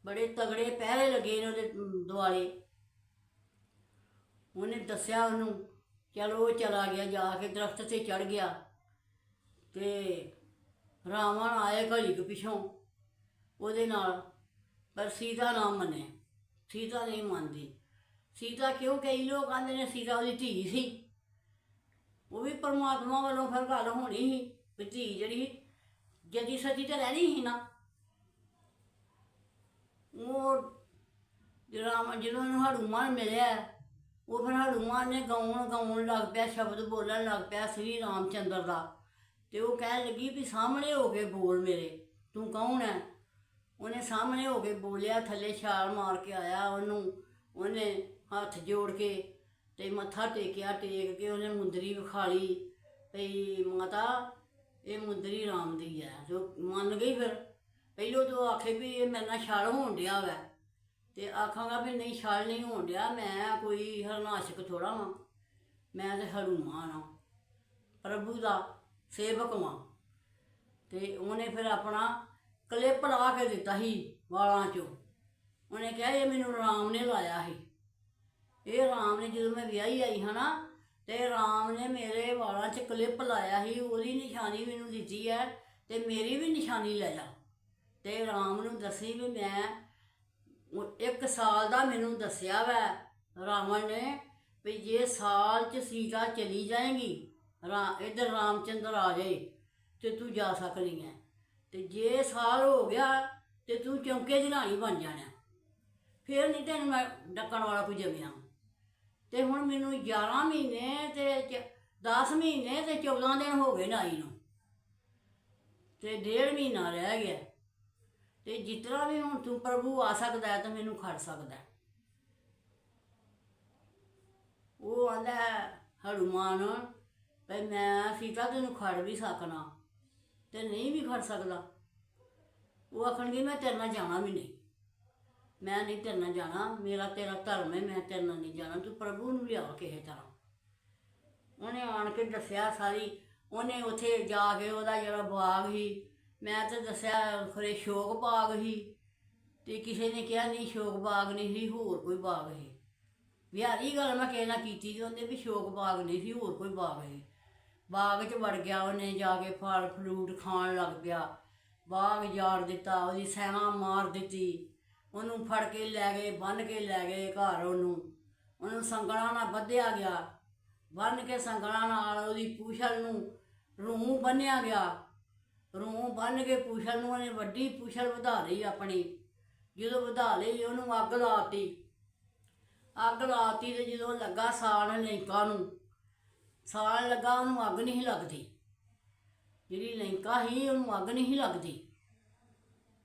ਬੜੇ ਤਗੜੇ ਪਹਿਰੇ ਲੱਗੇ ਨੇ ਉਹਦੇ ਦੁਆਲੇ। ਉਹਨੇ ਦੱਸਿਆ ਉਹਨੂੰ, ਚਲੋ ਉਹ ਚਲਾ ਗਿਆ, ਜਾ ਕੇ ਦਰਖਤ ਤੇ ਚੜ ਗਿਆ। ਤੇ ਰਾਵਣ ਆਏ ਘੜੀ ਕੁ ਪਿਛੋਂ ਉਹਦੇ ਨਾਲ, ਪਰ ਸੀਤਾ ਨਾ ਮੰਨੇ। ਸੀਤਾ ਨਹੀਂ ਮੰਨਦੀ। ਸੀਤਾ ਕਿਉਂ ਕਈ ਲੋਕ ਆਂਦੇ ਨੇ, ਸੀਤਾ ਉਹਦੀ ਧੀ ਸੀ। ਉਹ ਵੀ ਪਰਮਾਤਮਾ ਵੱਲੋਂ ਫਿਰ ਗੱਲ ਹੋਣੀ ਸੀ ਵੀ ਧੀ ਜਿਹੜੀ ਜਦੀ ਸਤੀ ਤਾਂ ਰਹਿਣੀ ਸੀ ਨਾ। ਉਹ ਜਿਹੜਾ ਜਦੋਂ ਉਹਨੂੰ ਹਨੂਮਾਨ ਮਿਲਿਆ, ਉਹ ਫਿਰ ਹਨੂਮਾਨ ਨੇ ਗਾਉਣ ਗਾਉਣ ਲੱਗ ਪਿਆ, ਸ਼ਬਦ ਬੋਲਣ ਲੱਗ ਪਿਆ ਸ੍ਰੀ ਰਾਮਚੰਦਰ ਦਾ। ਤੇ ਉਹ ਕਹਿਣ ਲੱਗੀ ਵੀ ਸਾਹਮਣੇ ਹੋ ਕੇ ਬੋਲ ਮੇਰੇ, ਤੂੰ ਕੌਣ ਹੈ ਉਹਨੇ ਸਾਹਮਣੇ ਹੋ ਕੇ ਬੋਲਿਆ, ਥੱਲੇ ਛਾਲ ਮਾਰ ਕੇ ਆਇਆ ਉਹਨੂੰ, ਉਹਨੇ ਹੱਥ ਜੋੜ ਕੇ ਤੇ ਮੱਥਾ ਟੇਕਿਆ, ਟੇਕ ਕੇ ਉਹਨੇ ਮੁੰਦਰੀ ਵਿਖਾਲੀ, ਭਈ ਮਾਤਾ, ਇਹ ਮੁੰਦਰੀ ਰਾਮ ਦੀ ਹੈ ਜੋ ਮੰਨ ਗਈ ਫਿਰ? ਪਹਿਲੋਂ ਤੋਂ ਆਖੇ ਵੀ ਇਹ ਮੇਰੇ ਨਾਲ ਛਾਲ ਹੋਣ ਡਿਆ ਵੈ। ਤੇ ਆਖਾਂਗਾ ਵੀ ਨਹੀਂ, ਛਾਲ ਨਹੀਂ ਹੋਣ ਡਿਆ। ਮੈਂ ਕੋਈ ਹਰਨਾਸ਼ਕ ਥੋੜਾ ਵਾਂ। ਮੈਂ ਤੇ ਹਨੂਮਾਨ ਆ। ਪ੍ਰਭੂ ਦਾ ਸੇਵਕ ਵਾਂ। ਤੇ ਉਹਨੇ ਫਿਰ ਆਪਣਾ ਕਲਿੱਪ ਲਾ ਕੇ ਦਿੱਤਾ ਸੀ ਵਾਲਾਂ 'ਚੋਂ। ਉਹਨੇ ਕਿਹਾ, ਇਹ ਮੈਨੂੰ ਰਾਮ ਨੇ ਲਾਇਆ ਸੀ। ਇਹ ਰਾਮ ਨੇ ਜਦੋਂ ਮੈਂ ਵਿਆਹੀ ਆਈ ਹਾਂ ਨਾ, ਤੇ ਰਾਮ ਨੇ ਮੇਰੇ ਵਾਲਾਂ 'ਚ ਕਲਿੱਪ ਲਾਇਆ ਸੀ। ਉਹਦੀ ਨਿਸ਼ਾਨੀ ਮੈਨੂੰ ਦਿੱਤੀ ਹੈ ਤੇ ਮੇਰੀ ਵੀ ਨਿਸ਼ਾਨੀ ਲੈ ਜਾ। ਤੇ ਰਾਮ ਨੂੰ ਦੱਸੀ ਵੀ ਮੈਂ ਉਹ ਇੱਕ ਸਾਲ ਦਾ ਮੈਨੂੰ ਦੱਸਿਆ ਵੈ ਰਾਵਣ ਨੇ ਵੀ ਜੇ ਸਾਲ 'ਚ ਸੀਤਾ ਚਲੀ ਜਾਏਗੀ, ਰਾ, ਇਧਰ ਰਾਮਚੰਦਰ ਆ ਜਾਏ ਤੇ ਤੂੰ ਜਾ ਸਕਦੀ ਹੈ ਤੇ ਜੇ ਸਾਲ ਹੋ ਗਿਆ ਤੇ ਤੂੰ ਚੌਂਕੇ ਦੀ ਰਾਣੀ ਬਣ ਜਾਣਾ। ਫਿਰ ਨਹੀਂ ਤੈਨੂੰ ਮੈਂ ਡੱਕਣ ਵਾਲਾ ਕੋਈ ਜਮਿਆ। ਤੇ ਹੁਣ ਮੈਨੂੰ 11 ਮਹੀਨੇ ਤੇ 10 ਮਹੀਨੇ ਤੇ 14 ਦਿਨ ਹੋ ਗਏ ਨਾਈ ਨੂੰ। ਤੇ ਡੇਢ ਮਹੀਨਾ ਰਹਿ ਗਿਆ। ਤੇ ਜਿਤਨਾ ਵੀ ਹੁਣ ਤੂੰ ਪ੍ਰਭੂ ਆ ਸਕਦਾ ਹੈ ਤਾਂ ਮੈਨੂੰ ਖੜ ਸਕਦਾ ਹੈ। ਉਹ ਆਂਦਾ ਹਨੂਮਾਨ, ਭਈ ਮੈਂ ਸੀਤਾ ਤੈਨੂੰ ਖੜ ਵੀ ਸਕਣਾ ਤੇ ਨਹੀਂ ਵੀ ਖੜ ਸਕਦਾ। ਉਹ ਆਖਣਗੇ, ਮੈਂ ਤੇਰੇ ਨਾਲ ਜਾਣਾ ਵੀ ਨਹੀਂ। ਮੈਂ ਨਹੀਂ ਤੇਰੇ ਨਾਲ ਜਾਣਾ, ਮੇਰਾ ਤੇਰਾ ਧਰਮ ਹੈ, ਮੈਂ ਤੇਰੇ ਨਾਲ ਨਹੀਂ ਜਾਣਾ, ਤੂੰ ਪ੍ਰਭੂ ਨੂੰ ਲਿਆ ਕਿਸੇ ਤਰ੍ਹਾਂ। ਉਹਨੇ ਆਣ ਕੇ ਦੱਸਿਆ ਸਾਰੀ, ਉਹਨੇ ਉੱਥੇ ਜਾ ਕੇ ਉਹਦਾ ਜਿਹੜਾ ਬਾਗ ਸੀ ਮੈਂ ਤਾਂ ਦੱਸਿਆ ਖਰੇ ਸ਼ੋਕ ਬਾਗ ਸੀ ਤੇ ਕਿਸੇ ਨੇ ਕਿਹਾ ਨਹੀਂ ਸ਼ੋਕ ਬਾਗ ਨਹੀਂ ਸੀ, ਹੋਰ ਕੋਈ ਬਾਗ ਸੀ। ਵਿਹਾਰੀ ਗੱਲ ਮੈਂ ਕਿਸੇ ਨਾਲ ਕੀਤੀ ਤੇ ਉਹਨੇ ਵੀ ਸ਼ੋਕ ਬਾਗ ਨਹੀਂ ਸੀ, ਹੋਰ ਕੋਈ ਬਾਗ ਸੀ। ਬਾਗ 'ਚ ਵੜ ਗਿਆ ਉਹਨੇ ਜਾ ਕੇ ਫਲ ਫਰੂਟ ਖਾਣ ਲੱਗ ਪਿਆ। ਬਾਗ ਜਾੜ ਦਿੱਤਾ, ਉਹਦੀ ਸੈਵਾਂ ਮਾਰ ਦਿੱਤੀ। ਉਹਨੂੰ ਫੜ ਕੇ ਲੈ ਗਏ ਬੰਨ ਕੇ ਲੈ ਗਏ ਘਰ ਉਹਨੂੰ। ਉਹਨੂੰ ਸੰਗਲਾਂ ਨਾਲ ਬੱਧਿਆ ਗਿਆ। ਬੰਨ ਕੇ ਸੰਗਲਾਂ ਨਾਲ ਉਹਦੀ ਪੂਛਲ ਨੂੰ ਰੂਹ ਬੰਨਿਆ ਗਿਆ। ਰੋਂ ਬੰਨ ਕੇ ਪੂਛਲ ਨੂੰ ਉਹਨੇ ਵੱਡੀ ਪੂਛਲ ਵਧਾ ਲਈ ਆਪਣੀ। ਜਦੋਂ ਵਧਾ ਲਈ, ਉਹਨੂੰ ਅੱਗ ਲਾਤੀ। ਅੱਗ ਲਾਤੀ ਤੇ ਜਦੋਂ ਲੱਗਾ ਸਾਣ ਲੈਂਕਾ ਨੂੰ, ਸਾਣ ਲੱਗਾ ਉਹਨੂੰ ਅੱਗ ਨਹੀਂ ਲੱਗਦੀ। ਜਿਹੜੀ ਲੈਂਕਾ ਸੀ, ਉਹਨੂੰ ਅੱਗ ਨਹੀਂ ਲੱਗਦੀ।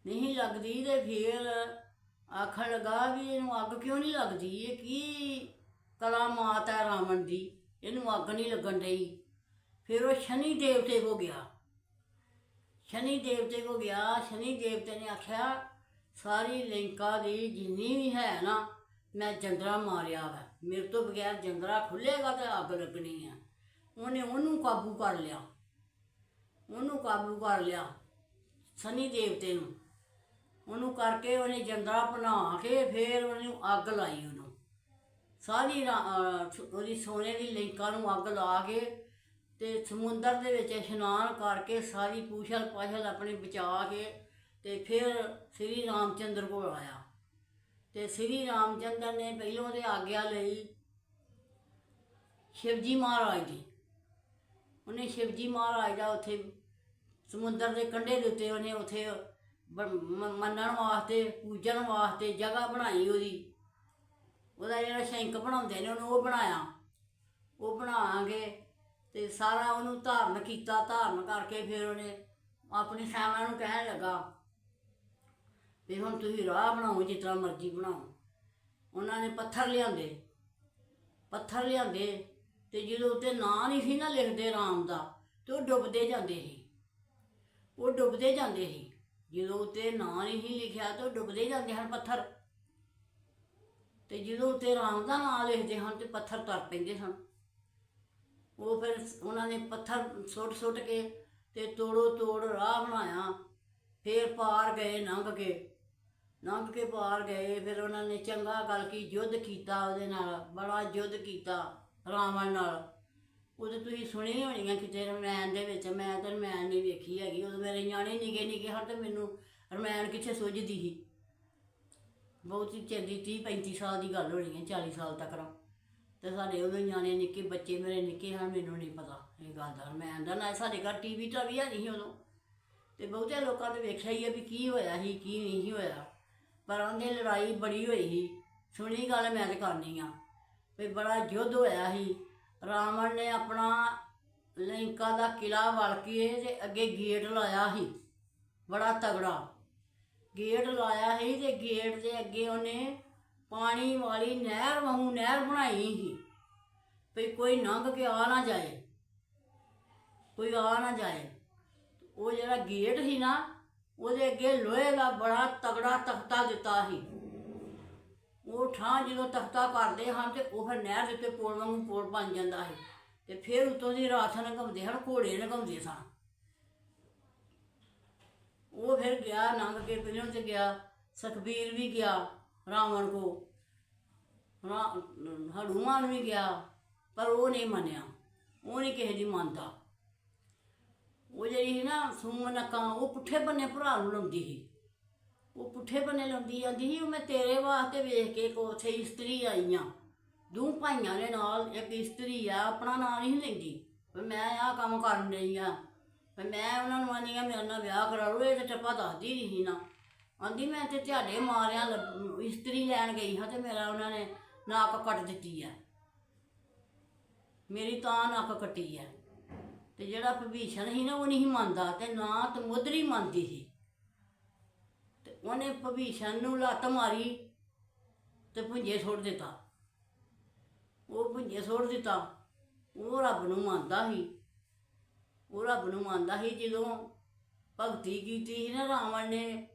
ਨਹੀਂ ਲੱਗਦੀ ਤੇ ਫਿਰ ਆਖਣ ਲੱਗਾ ਵੀ ਇਹਨੂੰ ਅੱਗ ਕਿਉਂ ਨਹੀਂ ਲੱਗਦੀ? ਇਹ ਕੀ ਕਲਾ ਮਾਤ ਹੈ ਰਾਵਣ ਦੀ? ਇਹਨੂੰ ਅੱਗ ਨਹੀਂ ਲੱਗਣ ਡਈ। ਫਿਰ ਉਹ ਸ਼ਨੀ ਦੇਵਤੇ ਹੋ ਗਿਆ। ਸ਼ਨੀ ਦੇਵਤੇ ਕੋ ਗਿਆ, ਸ਼ਨੀ ਦੇਵਤੇ ਨੇ ਆਖਿਆ, ਸਾਰੀ ਲੈਂਕਾ ਦੀ ਜਿੰਨੀ ਵੀ ਹੈ ਨਾ, ਮੈਂ ਜੰਦਰਾ ਮਾਰਿਆ ਵਾ। ਮੇਰੇ ਤੋਂ ਬਗੈਰ ਜੰਦਰਾ ਖੁੱਲੇਗਾ ਤੇ ਅੱਗ ਲੱਗਣੀ ਆ। ਉਹਨੇ ਉਹਨੂੰ ਕਾਬੂ ਕਰ ਲਿਆ। ਉਹਨੂੰ ਕਾਬੂ ਕਰ ਲਿਆ, ਸ਼ਨੀ ਦੇਵਤੇ ਨੂੰ। ਉਹਨੂੰ ਕਰਕੇ ਉਹਨੇ ਜੰਦਰਾ ਬਣਾ ਕੇ ਫਿਰ ਉਹਨੂੰ ਅੱਗ ਲਾਈ ਉਹਨੂੰ। ਸਾਰੀ ਉਹਦੀ ਸੋਨੇ ਦੀ ਲਿੰਕਾਂ ਨੂੰ ਅੱਗ ਲਾ ਕੇ ਤੇ ਸਮੁੰਦਰ ਦੇ ਵਿੱਚ ਇਸ਼ਨਾਨ ਕਰਕੇ ਸਾਰੀ ਪੂਛਲ ਪਾਸ਼ਲ ਆਪਣੀ ਬਚਾ ਕੇ ਤੇ ਫਿਰ ਸ੍ਰੀ ਰਾਮਚੰਦਰ ਕੋਲ ਆਇਆ। ਤੇ ਸ੍ਰੀ ਰਾਮਚੰਦਰ ਨੇ ਪਹਿਲੋਂ ਤੇ ਆਗਿਆ ਲਈ ਸ਼ਿਵਜੀ ਮਹਾਰਾਜ ਦੀ। ਉਹਨੇ ਸ਼ਿਵਜੀ ਮਹਾਰਾਜ ਦਾ ਉੱਥੇ ਸਮੁੰਦਰ ਦੇ ਕੰਢੇ ਦੇ ਉੱਤੇ ਉਹਨੇ ਉੱਥੇ ਮੰਨਣ ਵਾਸਤੇ, ਪੂਜਣ ਵਾਸਤੇ ਜਗ੍ਹਾ ਬਣਾਈ ਉਹਦੀ। ਉਹਦਾ ਜਿਹੜਾ ਸ਼ੈਂਕ ਬਣਾਉਂਦੇ ਨੇ ਉਹਨੂੰ ਉਹ ਬਣਾਇਆ। ਉਹ ਬਣਾ ਕੇ ਤੇ ਸਾਰਾ ਉਹਨੂੰ ਧਾਰਨ ਕੀਤਾ, ਧਾਰਨ ਕਰਕੇ ਫਿਰ ਉਹਨੇ ਆਪਣੀ ਸੈਨਾ ਨੂੰ ਕਹਿਣ ਲੱਗਾ ਵੀ ਹੁਣ ਤੁਸੀਂ ਰਾਹ ਬਣਾਓ, ਜਿਸ ਤਰ੍ਹਾਂ ਮਰਜ਼ੀ ਬਣਾਓ। ਉਹਨਾਂ ਨੇ ਪੱਥਰ ਲਿਆਂਦੇ ਪੱਥਰ ਲਿਆਂਦੇ ਤੇ ਜਦੋਂ ਉੱਤੇ ਨਾਂ ਨਹੀਂ ਸੀ ਨਾ ਲਿਖਦੇ ਰਾਮ ਦਾ, ਤੇ ਉਹ ਡੁੱਬਦੇ ਜਾਂਦੇ ਸੀ। ਉਹ ਡੁੱਬਦੇ ਜਾਂਦੇ ਸੀ। ਜਦੋਂ ਉੱਤੇ ਨਾਂ ਨਹੀਂ ਸੀ ਲਿਖਿਆ ਤਾਂ ਉਹ ਡੁੱਬਦੇ ਜਾਂਦੇ ਹਨ ਪੱਥਰ। ਤੇ ਜਦੋਂ ਉੱਤੇ ਰਾਮ ਦਾ ਨਾਂ ਲਿਖਦੇ ਹਨ ਤੇ ਪੱਥਰ ਤਰ ਪੈਂਦੇ ਹਨ ਉਹ ਫਿਰ ਉਹਨਾਂ ਨੇ ਪੱਥਰ ਸੁੱਟ ਸੁੱਟ ਕੇ ਤੇ ਤੋੜੋ ਤੋੜ ਰਾਹ ਬਣਾਇਆ। ਫਿਰ ਪਾਰ ਗਏ, ਲੰਘ ਕੇ। ਲੰਘ ਕੇ ਪਾਰ ਗਏ, ਫਿਰ ਉਹਨਾਂ ਨੇ ਚੰਗਾ ਗੱਲ ਕੀ, ਯੁੱਧ ਕੀਤਾ ਉਹਦੇ ਨਾਲ, ਬੜਾ ਯੁੱਧ ਕੀਤਾ ਰਾਵਣ ਨਾਲ। ਉਹਦੇ ਤੁਸੀਂ ਸੁਣੀ ਹੋਣੀ ਆ ਕਿਤੇ ਰਮਾਇਣ ਦੇ ਵਿੱਚ, ਮੈਂ ਤਾਂ ਰਮਾਇਣ ਨਹੀਂ ਵੇਖੀ ਹੈਗੀ। ਉਦੋਂ ਮੇਰੇ ਨਿਆਣੇ ਨਿੱਕੇ ਨਿੱਕੇ ਹਨ ਤੇ ਮੈਨੂੰ ਰਮਾਇਣ ਕਿੱਥੇ ਸੁੱਝਦੀ ਸੀ। ਬਹੁਤ ਹੀ ਚੰਗੀ 30 35 ਸਾਲ ਦੀ ਗੱਲ ਹੋਣੀ ਹੈ 40 ਸਾਲ ਤੱਕ। ਦਾ ਤੇ ਸਾਡੇ ਉਦੋਂ ਨਿਆਣੇ ਨਿੱਕੇ, ਬੱਚੇ ਮੇਰੇ ਨਿੱਕੇ ਹਨ, ਮੈਨੂੰ ਨਹੀਂ ਪਤਾ ਇਹ ਗੱਲ ਦਾ। ਮੈਂ ਆਂਦਾ, ਨਾ, ਸਾਡੇ ਘਰ ਟੀਵੀ ਤਾਂ ਵੀ ਹੈ ਨਹੀਂ ਸੀ ਉਦੋਂ। ਤੇ ਬਹੁਤੇ ਲੋਕਾਂ ਨੇ ਵੇਖਿਆ ਹੀ ਹੈ ਵੀ ਕੀ ਹੋਇਆ ਸੀ, ਕੀ ਨਹੀਂ ਸੀ ਹੋਇਆ। ਪਰ ਉਹਨੇ ਲੜਾਈ ਬੜੀ ਹੋਈ ਸੀ। ਸੁਣੀ ਗੱਲ ਮੈਂ ਤੇ ਕਰਨੀ ਆ। ਵੀ ਬੜਾ ਯੁੱਧ ਹੋਇਆ ਸੀ। ਰਾਵਣ ਨੇ ਆਪਣਾ ਲੰਕਾ ਦਾ ਕਿਲਾ ਵਲ ਕੇ ਤੇ ਅੱਗੇ ਗੇਟ ਲਾਇਆ ਸੀ। ਬੜਾ ਤਗੜਾ। ਗੇਟ ਲਾਇਆ ਸੀ ਤੇ ਗੇਟ ਦੇ ਅੱਗੇ ਉਹਨੇ ਪਾਣੀ ਵਾਲੀ ਨਹਿਰ ਵਾਂਗੂ ਨਹਿਰ ਬਣਾਈ ਸੀ। ਵੀ ਕੋਈ ਲੰਘ ਕੇ ਆ ਨਾ ਜਾਏ। ਕੋਈ ਆ ਨਾ ਜਾਏ। ਉਹ ਜਿਹੜਾ ਗੇਟ ਸੀ ਨਾ, ਉਹਦੇ ਅੱਗੇ ਲੋਹੇ ਦਾ ਬੜਾ ਤਗੜਾ ਤਖਤਾ ਦਿੱਤਾ ਸੀ। ਉਹ ਠਾਂ ਜਦੋਂ ਤਖਤਾ ਕਰਦੇ ਹਨ ਤੇ ਉਹ ਫਿਰ ਨਹਿਰ ਦੇ ਉੱਤੇ ਪੁਲ ਵਾਂਗੂ ਪੁਲ ਬਣ ਜਾਂਦਾ ਸੀ। ਤੇ ਫਿਰ ਉਤੋਂ ਦੀ ਰਾਤ ਨਗਾਉਂਦੇ ਹਨ, ਘੋੜੇ ਨਗਾਉਂਦੇ ਸਨ। ਉਹ ਫਿਰ ਗਿਆ, ਨੰਗ ਕੇ ਪਹਿਲਾਂ ਤੇ ਗਿਆ, ਸੁਖਬੀਰ ਵੀ ਗਿਆ। ਰਾਵਣ ਕੋ ਹਨੂਮਾਨ ਵੀ ਗਿਆ, ਪਰ ਉਹ ਨਹੀਂ ਮੰਨਿਆ। ਉਹ ਨਹੀਂ ਕਿਸੇ ਦੀ ਮੰਨਦਾ। ਉਹ ਜਿਹੜੀ ਸੀ ਨਾ ਸੁਮਨਕਾਂ ਉਹ ਪੁੱਠੇ ਬੰਨੇ ਭਰਾ ਨੂੰ ਲਾਉਂਦੀ ਸੀ। ਉਹ ਪੁੱਠੇ ਬੰਨੇ ਲਾਉਂਦੀ ਜਾਂਦੀ ਸੀ, ਉਹ ਮੈਂ ਤੇਰੇ ਵਾਸਤੇ ਵੇਖ ਕੇ ਕੋ ਇਸਤਰੀ ਆਈਆਂ। ਦੋ ਭਾਈਆਂ ਦੇ ਨਾਲ ਇੱਕ ਇਸਤਰੀ ਆ, ਆਪਣਾ ਨਾਂ ਨਹੀਂ ਲੈਂਦੀ। ਵੀ ਮੈਂ ਆਹ ਕੰਮ ਕਰਨ ਲਈ ਆ। ਵੀ ਮੈਂ ਉਹਨਾਂ ਨੂੰ ਆਨੀ ਆ, ਮੇਰੇ ਨਾਲ ਵਿਆਹ ਕਰਾ ਲਓ, ਇਹ ਤੇ ਟੱਪਾ ਦੱਸਦੀ ਨਹੀਂ ਸੀ ਨਾ। ਆਂਦੀ ਮੈਂ ਤੇ ਝਾੜੇ ਮਾਰਿਆ ਲੱਭ- ਇਸਤਰੀ ਲੈਣ ਗਈ ਹਾਂ ਤੇ ਮੇਰਾ ਉਹਨਾਂ ਨੇ ਨੱਕ ਕੱਟ ਦਿੱਤੀ ਆ। ਮੇਰੀ ਤਾਂ ਨੱਕ ਕੱਟੀ ਆ। ਤੇ ਜਿਹੜਾ ਭਵੀਸ਼ਣ ਸੀ ਨਾ ਉਹ ਨਹੀਂ ਸੀ ਮੰਨਦਾ ਤੇ ਨਾ ਤਮੁਦਰੀ ਮੰਨਦੀ ਸੀ। ਤੇ ਉਹਨੇ ਭਵੀਸ਼ਣ ਨੂੰ ਲੱਤ ਮਾਰੀ ਤੇ ਭੁੰਜੇ ਸੁੱਟ ਦਿੱਤਾ। ਉਹ ਭੁੰਜੇ ਸੁੱਟ ਦਿੱਤਾ। ਉਹ ਰੱਬ ਨੂੰ ਮੰਨਦਾ ਸੀ। ਉਹ ਰੱਬ ਨੂੰ ਮੰਨਦਾ ਸੀ ਜਦੋਂ ਭਗਤੀ ਕੀਤੀ ਸੀ ਨਾ ਰਾਵਣ ਨੇ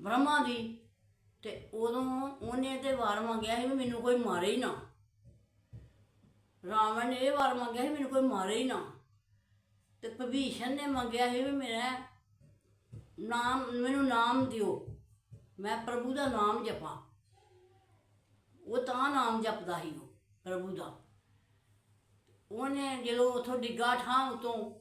ਬ੍ਰਹਮਾ ਦੀ। ਤੇ ਉਦੋਂ ਉਹਨੇ ਤੇ ਵਾਰ ਮੰਗਿਆ ਸੀ ਵੀ ਮੈਨੂੰ ਕੋਈ ਮਾਰੇ ਹੀ ਨਾ। ਰਾਵਣ ਨੇ ਇਹ ਵਾਰ ਮੰਗਿਆ ਸੀ ਮੈਨੂੰ ਕੋਈ ਮਾਰੇ ਹੀ ਨਾ। ਤੇ ਭਵੀਸ਼ਣ ਨੇ ਮੰਗਿਆ ਸੀ ਵੀ ਮੇਰਾ ਨਾਮ, ਮੈਨੂੰ ਨਾਮ ਦਿਓ। ਮੈਂ ਪ੍ਰਭੂ ਦਾ ਨਾਮ ਜਪਾਂ। ਉਹ ਤਾਂ ਨਾਮ ਜਪਦਾ ਸੀ ਉਹ, ਪ੍ਰਭੂ ਦਾ। ਉਹਨੇ ਜਦੋਂ ਉਥੋਂ ਡਿੱਗਾ ਠਾਂ ਉਤੋਂ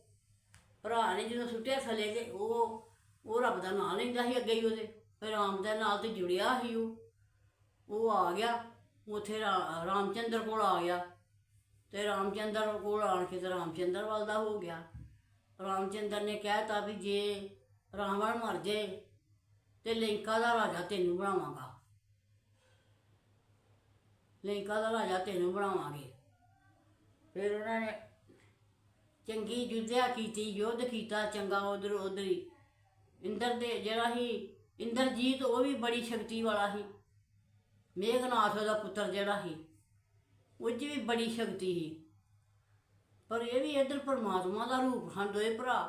ਭਰਾ ਨੇ ਜਦੋਂ ਸੁੱਟਿਆ ਥੱਲੇ ਤੇ ਉਹ ਉਹ ਰੱਬ ਦਾ ਨਾਮ ਲੈਂਦਾ ਸੀ ਅੱਗੇ ਹੀ ਉਹਦੇ। ਫਿਰ ਰਾਮ ਦੇ ਨਾਲ ਤੇ ਜੁੜਿਆ ਸੀ ਉਹ। ਉਹ ਆ ਗਿਆ। ਉਥੇ ਰਾਮਚੰਦਰ ਕੋਲ ਆ ਗਿਆ। ਤੇ ਰਾਮਚੰਦਰ ਕੋਲ ਆਣ ਕੇ ਤੇ ਰਾਮਚੰਦਰ ਵੱਲ ਦਾ ਹੋ ਗਿਆ। ਰਾਮਚੰਦਰ ਨੇ ਕਹਿਤਾ ਵੀ ਜੇ ਰਾਵਣ ਮਰ ਜੇ ਤੇ ਲੰਕਾ ਦਾ ਰਾਜਾ ਤੈਨੂੰ ਬਣਾਵਾਂਗਾ। ਲੰਕਾ ਦਾ ਰਾਜਾ ਤੈਨੂੰ ਬਣਾਵਾਂਗੇ। ਫਿਰ ਉਹਨਾਂ ਨੇ ਚੰਗੀ ਯੁੱਧਿਆ ਕੀਤੀ, ਯੁੱਧ ਕੀਤਾ, ਚੰਗਾ ਉਧਰ ਉਧਰ ਹੀ। ਇੰਦਰ ਦੇ ਜਿਹੜਾ ਹੀ ਇੰਦਰਜੀਤ ਉਹ ਵੀ ਬੜੀ ਸ਼ਕਤੀ ਵਾਲਾ ਸੀ। ਮੇਘਨਾਥ ਦਾ ਪੁੱਤਰ ਜਿਹੜਾ ਸੀ, ਉਹ 'ਚ ਵੀ ਬੜੀ ਸ਼ਕਤੀ ਸੀ। ਪਰ ਇਹ ਵੀ ਇਧਰ ਪਰਮਾਤਮਾ ਦਾ ਰੂਪ ਹਨ ਦੋਏ ਭਰਾ।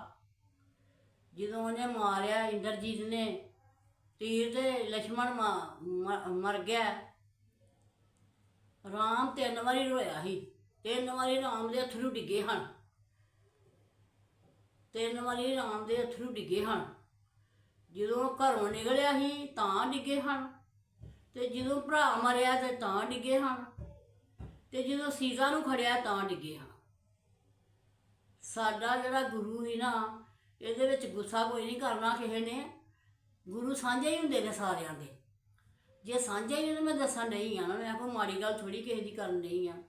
ਜਦੋਂ ਉਹਨੇ ਮਾਰਿਆ, ਇੰਦਰਜੀਤ ਨੇ ਤੀਰ ਤੇ ਲక్ష్మణ ਮਰ ਗਿਆ। ਰਾਮ ਤਿੰਨ ਵਾਰੀ ਰੋਇਆ ਸੀ। ਤਿੰਨ ਵਾਰੀ ਰਾਮ ਦੇ ਅਥਰੂ ਡਿੱਗੇ ਹਨ। ਤਿੰਨ ਵਾਰੀ ਰਾਮ ਦੇ ਅਥਰੂ ਡਿੱਗੇ ਹਨ। ਜਦੋਂ ਘਰੋਂ ਨਿਕਲਿਆ ਸੀ ਤਾਂ ਡਿੱਗੇ ਹਨ। ਤੇ ਜਦੋਂ ਭਰਾ ਮਰਿਆ ਤੇ ਤਾਂ ਡਿੱਗੇ ਹਨ। ਤੇ ਜਦੋਂ ਸੀਤਾ ਨੂੰ ਖੜਿਆ ਤਾਂ ਡਿੱਗੇ ਹਨ। ਸਾਡਾ ਜਿਹੜਾ ਗੁਰੂ ਹੀ ਨਾ, ਇਹਦੇ ਵਿੱਚ ਗੁੱਸਾ ਕੋਈ ਨਹੀਂ ਕਰਨਾ ਕਿਸੇ ਨੇ। ਗੁਰੂ ਸਾਂਝੇ ਹੀ ਹੁੰਦੇ ਨੇ ਸਾਰਿਆਂ ਦੇ। ਜੇ ਸਾਂਝੇ ਹੀ ਨੇ ਤਾਂ ਮੈਂ ਦੱਸਣ ਨਹੀਂ ਆ ਨਾ, ਮੈਂ ਕੋਈ ਮਾੜੀ ਗੱਲ ਥੋੜੀ ਕਿਸੇ ਦੀ ਕਰਨ ਨਹੀਂ ਆ।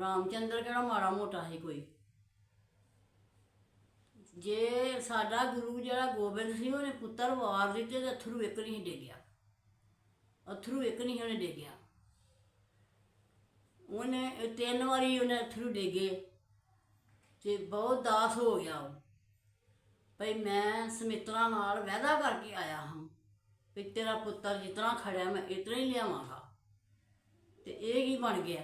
ਰਾਮਚੰਦਰ ਕਿਹੜਾ ਮਾੜਾ ਮੋਟਾ ਹੈ ਕੋਈ। ਜੇ ਸਾਡਾ ਗੁਰੂ ਜਿਹੜਾ ਗੋਬਿੰਦ ਸੀ, ਉਹਨੇ ਪੁੱਤਰ ਵਾਰ ਦਿੱਤੇ ਤੇ ਅਥਰੂ ਇੱਕ ਨਹੀਂ ਡੇਗਿਆ। ਅਥਰੂ ਇੱਕ ਨਹੀਂ ਉਹਨੇ ਡੇਗਿਆ। ਉਹਨੇ ਤਿੰਨ ਵਾਰੀ ਉਹਨੇ ਅਥਰੂ ਡੇਗੇ ਤੇ ਬਹੁਤ ਦਾਸ ਹੋ ਗਿਆ ਉਹ। ਭਈ ਮੈਂ ਸਮਿਤਰਾ ਨਾਲ ਵਾਅਦਾ ਕਰਕੇ ਆਇਆ ਹਾਂ ਵੀ ਤੇਰਾ ਪੁੱਤਰ ਜਿਤਨਾ ਖੜਿਆ ਮੈਂ ਇਤਨਾ ਹੀ ਲਿਆਵਾਂਗਾ। ਤੇ ਇਹ ਕੀ ਬਣ ਗਿਆ?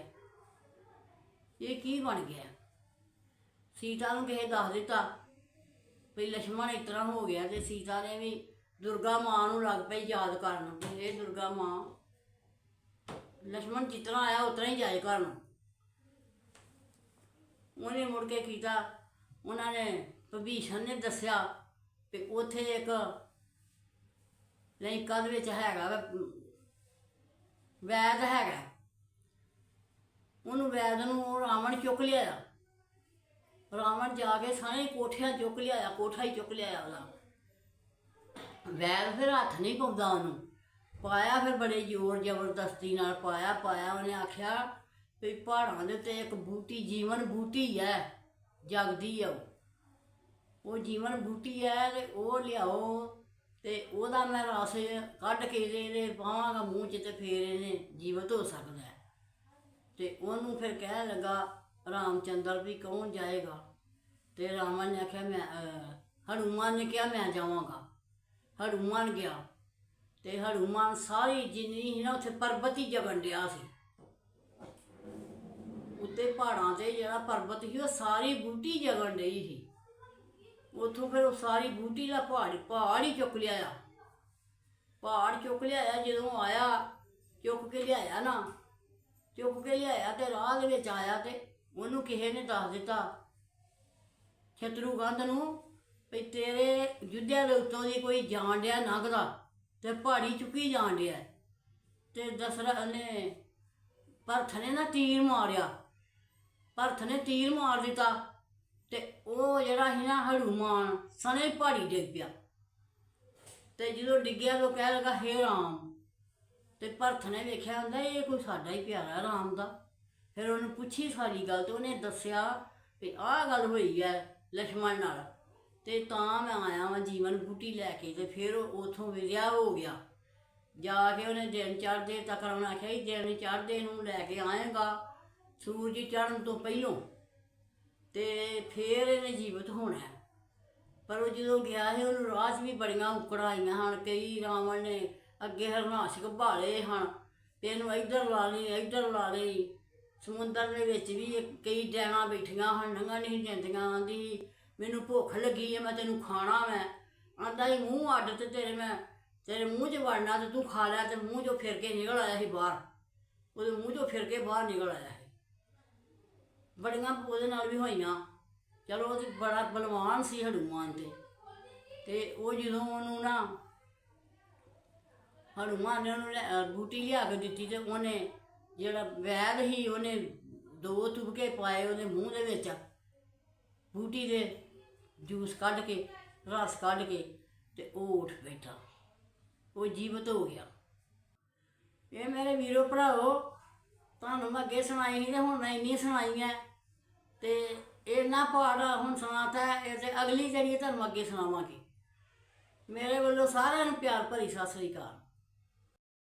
ਇਹ ਕੀ ਬਣ ਗਿਆ? ਸੀਤਾ ਨੂੰ ਕਿਸੇ ਦੱਸ ਦਿੱਤਾ ਵੀ ਲక్ష్మణ ਇਸ ਤਰ੍ਹਾਂ ਹੋ ਗਿਆ ਤੇ ਸੀਤਾ ਨੇ ਵੀ ਦੁਰਗਾ ਮਾਂ ਨੂੰ ਲੱਗ ਪਈ ਯਾਦ ਕਰਨ ਇਹ ਦੁਰਗਾ ਮਾਂ ਲక్ష్మణ ਜਿਸ ਤਰ੍ਹਾਂ ਆਇਆ ਉਤਰਾ ਹੀ ਜਾਏ ਕਰਨ ਉਹਨੇ ਮੁੜ ਕੇ ਕੀਤਾ, ਉਹਨਾਂ ਨੇ ਭਵੀਸ਼ਣ ਨੇ ਦੱਸਿਆ ਕਿ ਉਥੇ ਇੱਕ ਲੈਂਕਾ ਦੇ ਵਿੱਚ ਹੈਗਾ ਵੈਦ ਹੈਗਾ। ਉਹਨੂੰ ਵੈਦ ਨੂੰ ਰਾਵਣ ਚੁੱਕ ਲਿਆ ਰਾਵਣ ਜਾ ਕੇ ਸਾਰੇ ਕੋਠਿਆਂ ਚੁੱਕ ਲਿਆਇਆ, ਕੋਠਾ ਹੀ ਚੁੱਕ ਲਿਆਇਆ ਉਹਦਾ। ਵੈਰ ਫਿਰ ਹੱਥ ਨਹੀਂ ਪਾਉਂਦਾ ਉਹਨੂੰ। ਪਾਇਆ ਫਿਰ ਬੜੇ ਜ਼ੋਰ ਜ਼ਬਰਦਸਤੀ ਨਾਲ, ਪਾਇਆ ਪਾਇਆ ਉਹਨੇ ਆਖਿਆ ਵੀ ਪਹਾੜਾਂ ਦੇ ਉੱਤੇ ਇੱਕ ਬੂਟੀ, ਜੀਵਨ ਬੂਟੀ ਹੈ, ਜਗਦੀ ਹੈ ਉਹ। ਜੀਵਨ ਬੂਟੀ ਹੈ ਤੇ ਉਹ ਲਿਆਓ ਤੇ ਉਹਦਾ ਮੈਂ ਰਸ ਕੱਢ ਕੇ ਇਹਦੇ ਇਹਦੇ ਪਾਵਾਂਗਾ ਮੂੰਹ 'ਚ ਤੇ ਫੇਰ ਇਹਨੇ ਜੀਵਤ ਹੋ ਸਕਦਾ ਤੇ ਉਹਨੂੰ ਫਿਰ ਕਹਿਣ ਲੱਗਾ ਰਾਮਚੰਦਰ ਵੀ ਕੌਣ ਜਾਏਗਾ? ਤੇ ਰਾਮਨ ਨੇ ਆਖਿਆ ਮੈਂ ਅਹ, ਹਨੂਮਾਨ ਨੇ ਕਿਹਾ ਮੈਂ ਜਾਵਾਂਗਾ। ਹਨੂੰਮਾਨ ਗਿਆ ਤੇ ਹਨੂੰਮਾਨ ਸਾਰੀ ਜਿੰਨੀ ਸੀ ਨਾ ਉੱਥੇ ਪਰਬਤ ਹੀ ਜਗਣ ਡਿਆ ਸੀ। ਉੱਤੇ ਪਹਾੜਾਂ ਤੇ ਜਿਹੜਾ ਪਰਬਤ ਸੀ ਉਹ ਸਾਰੀ ਬੂਟੀ ਜਗਣ ਡਈ ਸੀ। ਉੱਥੋਂ ਫਿਰ ਉਹ ਸਾਰੀ ਬੂਟੀ ਦਾ ਪਹਾੜ ਪਹਾੜ ਹੀ ਚੁੱਕ ਲਿਆਇਆ। ਪਹਾੜ ਚੁੱਕ ਲਿਆਇਆ ਜਦੋਂ ਆਇਆ ਚੁੱਕ ਕੇ ਲਿਆਇਆ ਨਾ ਚੁੱਕ ਕੇ ਲਿਆਇਆ ਤੇ ਰਾਹ ਦੇ ਵਿੱਚ ਆਇਆ ਤੇ ਉਹਨੂੰ ਕਿਸੇ ਨੇ ਦੱਸ ਦਿੱਤਾ। ਸ਼ਤਰੂਗੰਧ ਨੂੰ ਵੀ ਤੇਰੇ ਯੁੱਧਿਆ ਦੇ ਉੱਤੋਂ ਦੀ ਕੋਈ ਜਾਣ ਡਿਆ ਲੰਘਦਾ ਤੇ ਪਹਾੜੀ ਚੁੱਕੀ ਜਾਣ ਡਿਆ। ਤੇ ਦਸਰਾ ਨੇ ਭਰਥ ਨੇ ਨਾ ਤੀਰ ਮਾਰਿਆ। ਭਰਥ ਨੇ ਤੀਰ ਮਾਰ ਦਿੱਤਾ ਤੇ ਉਹ ਜਿਹੜਾ ਸੀ ਨਾ ਹਨੂਮਾਨ ਸਣੇ ਪਹਾੜੀ ਡਿੱਗ ਪਿਆ। ਤੇ ਜਦੋਂ ਡਿੱਗਿਆ ਤਾਂ ਉਹ ਕਹਿ ਲਗਾ, ਹੇ ਰਾਮ। ਤੇ ਭਰਥ ਨੇ ਵੇਖਿਆ ਹੁੰਦਾ ਇਹ ਕੋਈ ਸਾਡਾ ਹੀ ਪਿਆਰਾ ਰਾਮ ਦਾ। ਫਿਰ ਉਹਨੂੰ ਪੁੱਛੀ ਸਾਰੀ ਗੱਲ ਤੇ ਉਹਨੇ ਦੱਸਿਆ ਵੀ ਆਹ ਗੱਲ ਹੋਈ ਹੈ ਲక్ష్ਮਣ ਨਾਲ ਤੇ ਤਾਂ ਮੈਂ ਆਇਆ ਵਾਂ ਜੀਵਨ ਬੂਟੀ ਲੈ ਕੇ ਤੇ ਫਿਰ ਉਥੋਂ ਵਿਦਿਆ ਹੋ ਗਿਆ। ਜਾ ਕੇ ਉਹਨੇ ਦਿਨ ਚੜ੍ਹਦੇ ਤੱਕ ਉਹਨੇ ਆਖਿਆ ਸੀ ਦਿਨ ਚੜ੍ਹਦੇ ਨੂੰ ਲੈ ਕੇ ਆਏਗਾ, ਸੂਰਜ ਚੜ੍ਹਨ ਤੋਂ ਪਹਿਲੋਂ। ਤੇ ਫੇਰ ਇਹਨੇ ਜੀਵਤ ਹੋਣਾ ਪਰ ਉਹ ਜਦੋਂ ਗਿਆ ਸੀ, ਉਹਨੂੰ ਰਾਹ 'ਚ ਵੀ ਬੜੀਆਂ ਉਕੜਾਂ ਆਈਆਂ ਹਨ, ਕਈ ਰਾਵਣ ਨੇ ਅੱਗੇ ਹਰਨਾਸ਼ਕ ਭਾਲੇ ਹਨ ਤੇ ਇਹਨੂੰ ਇੱਧਰ ਲਾ ਲਈ, ਇੱਧਰ ਲਾ ਲਈ। ਸਮੁੰਦਰ ਦੇ ਵਿੱਚ ਵੀ ਕਈ ਡੈਣਾ ਬੈਠੀਆਂ ਹਨ ਨੰਗਾ ਨਹੀਂ ਦਿੰਦੀਆਂ ਆਂਦੀ, ਮੈਨੂੰ ਭੁੱਖ ਲੱਗੀ ਹੈ ਮੈਂ ਤੈਨੂੰ ਖਾਣਾ ਮੈਂ ਆਂਦਾ ਹੀ ਮੂੰਹ ਅੱਡ ਤੇ ਤੇਰੇ ਮੈਂ, ਤੇਰੇ ਮੂੰਹ 'ਚ ਵੜਨਾ ਤੇ ਤੂੰ ਖਾ ਲਿਆ ਤੇ ਮੂੰਹ 'ਚੋਂ ਫਿਰ ਕੇ ਨਿਕਲ ਆਇਆ ਸੀ ਬਾਹਰ। ਉਹਦੇ ਮੂੰਹ 'ਚੋਂ ਫਿਰ ਕੇ ਬਾਹਰ ਨਿਕਲ ਆਇਆ ਸੀ। ਬੜੀਆਂ ਉਹਦੇ ਨਾਲ ਵੀ ਹੋਈਆਂ। ਚਲੋ ਉਹ ਤੇ ਬੜਾ ਬਲਵਾਨ ਸੀ ਹਨੂਮਾਨ ਤੇ। ਤੇ ਉਹ ਜਦੋਂ ਉਹਨੂੰ ਨਾ ਹਨੂਮਾਨ ਨੇ ਉਹਨੂੰ ਲੈ- ਬੂਟੀ ਲਿਆ ਕੇ ਦਿੱਤੀ ਤੇ ਉਹਨੇ ਜਿਹੜਾ ਵੈਦ ਸੀ ਉਹਨੇ ਦੋ ਤੁਬਕੇ ਪਾਏ ਉਹਦੇ ਮੂੰਹ ਦੇ ਵਿੱਚ, ਬੂਟੀ ਦੇ ਜੂਸ ਕੱਢ ਕੇ, ਰਸ ਕੱਢ ਕੇ ਤੇ ਉਹ ਉੱਠ ਬੈਠਾ। ਉਹ ਜੀਵਤ ਹੋ ਗਿਆ। ਇਹ ਮੇਰੇ ਵੀਰੋ ਭਰਾਓ ਤੁਹਾਨੂੰ ਮੈਂ ਅੱਗੇ ਸੁਣਾਈ ਸੀ ਤੇ ਹੁਣ ਮੈਂ ਇੰਨੀ ਸੁਣਾਈ ਹੈ ਤੇ ਇਹਨਾਂ ਪਹਾੜਾ ਹੁਣ ਸੁਣਾਤਾ ਹੈ, ਇਹ ਤੇ ਅਗਲੀ ਜਿਹੜੀ ਤੁਹਾਨੂੰ ਅੱਗੇ ਸੁਣਾਵਾਂਗੇ। ਮੇਰੇ ਵੱਲੋਂ ਸਾਰਿਆਂ ਨੂੰ ਪਿਆਰ ਭਰੀ ਸਤਿ ਸ੍ਰੀ ਅਕਾਲ।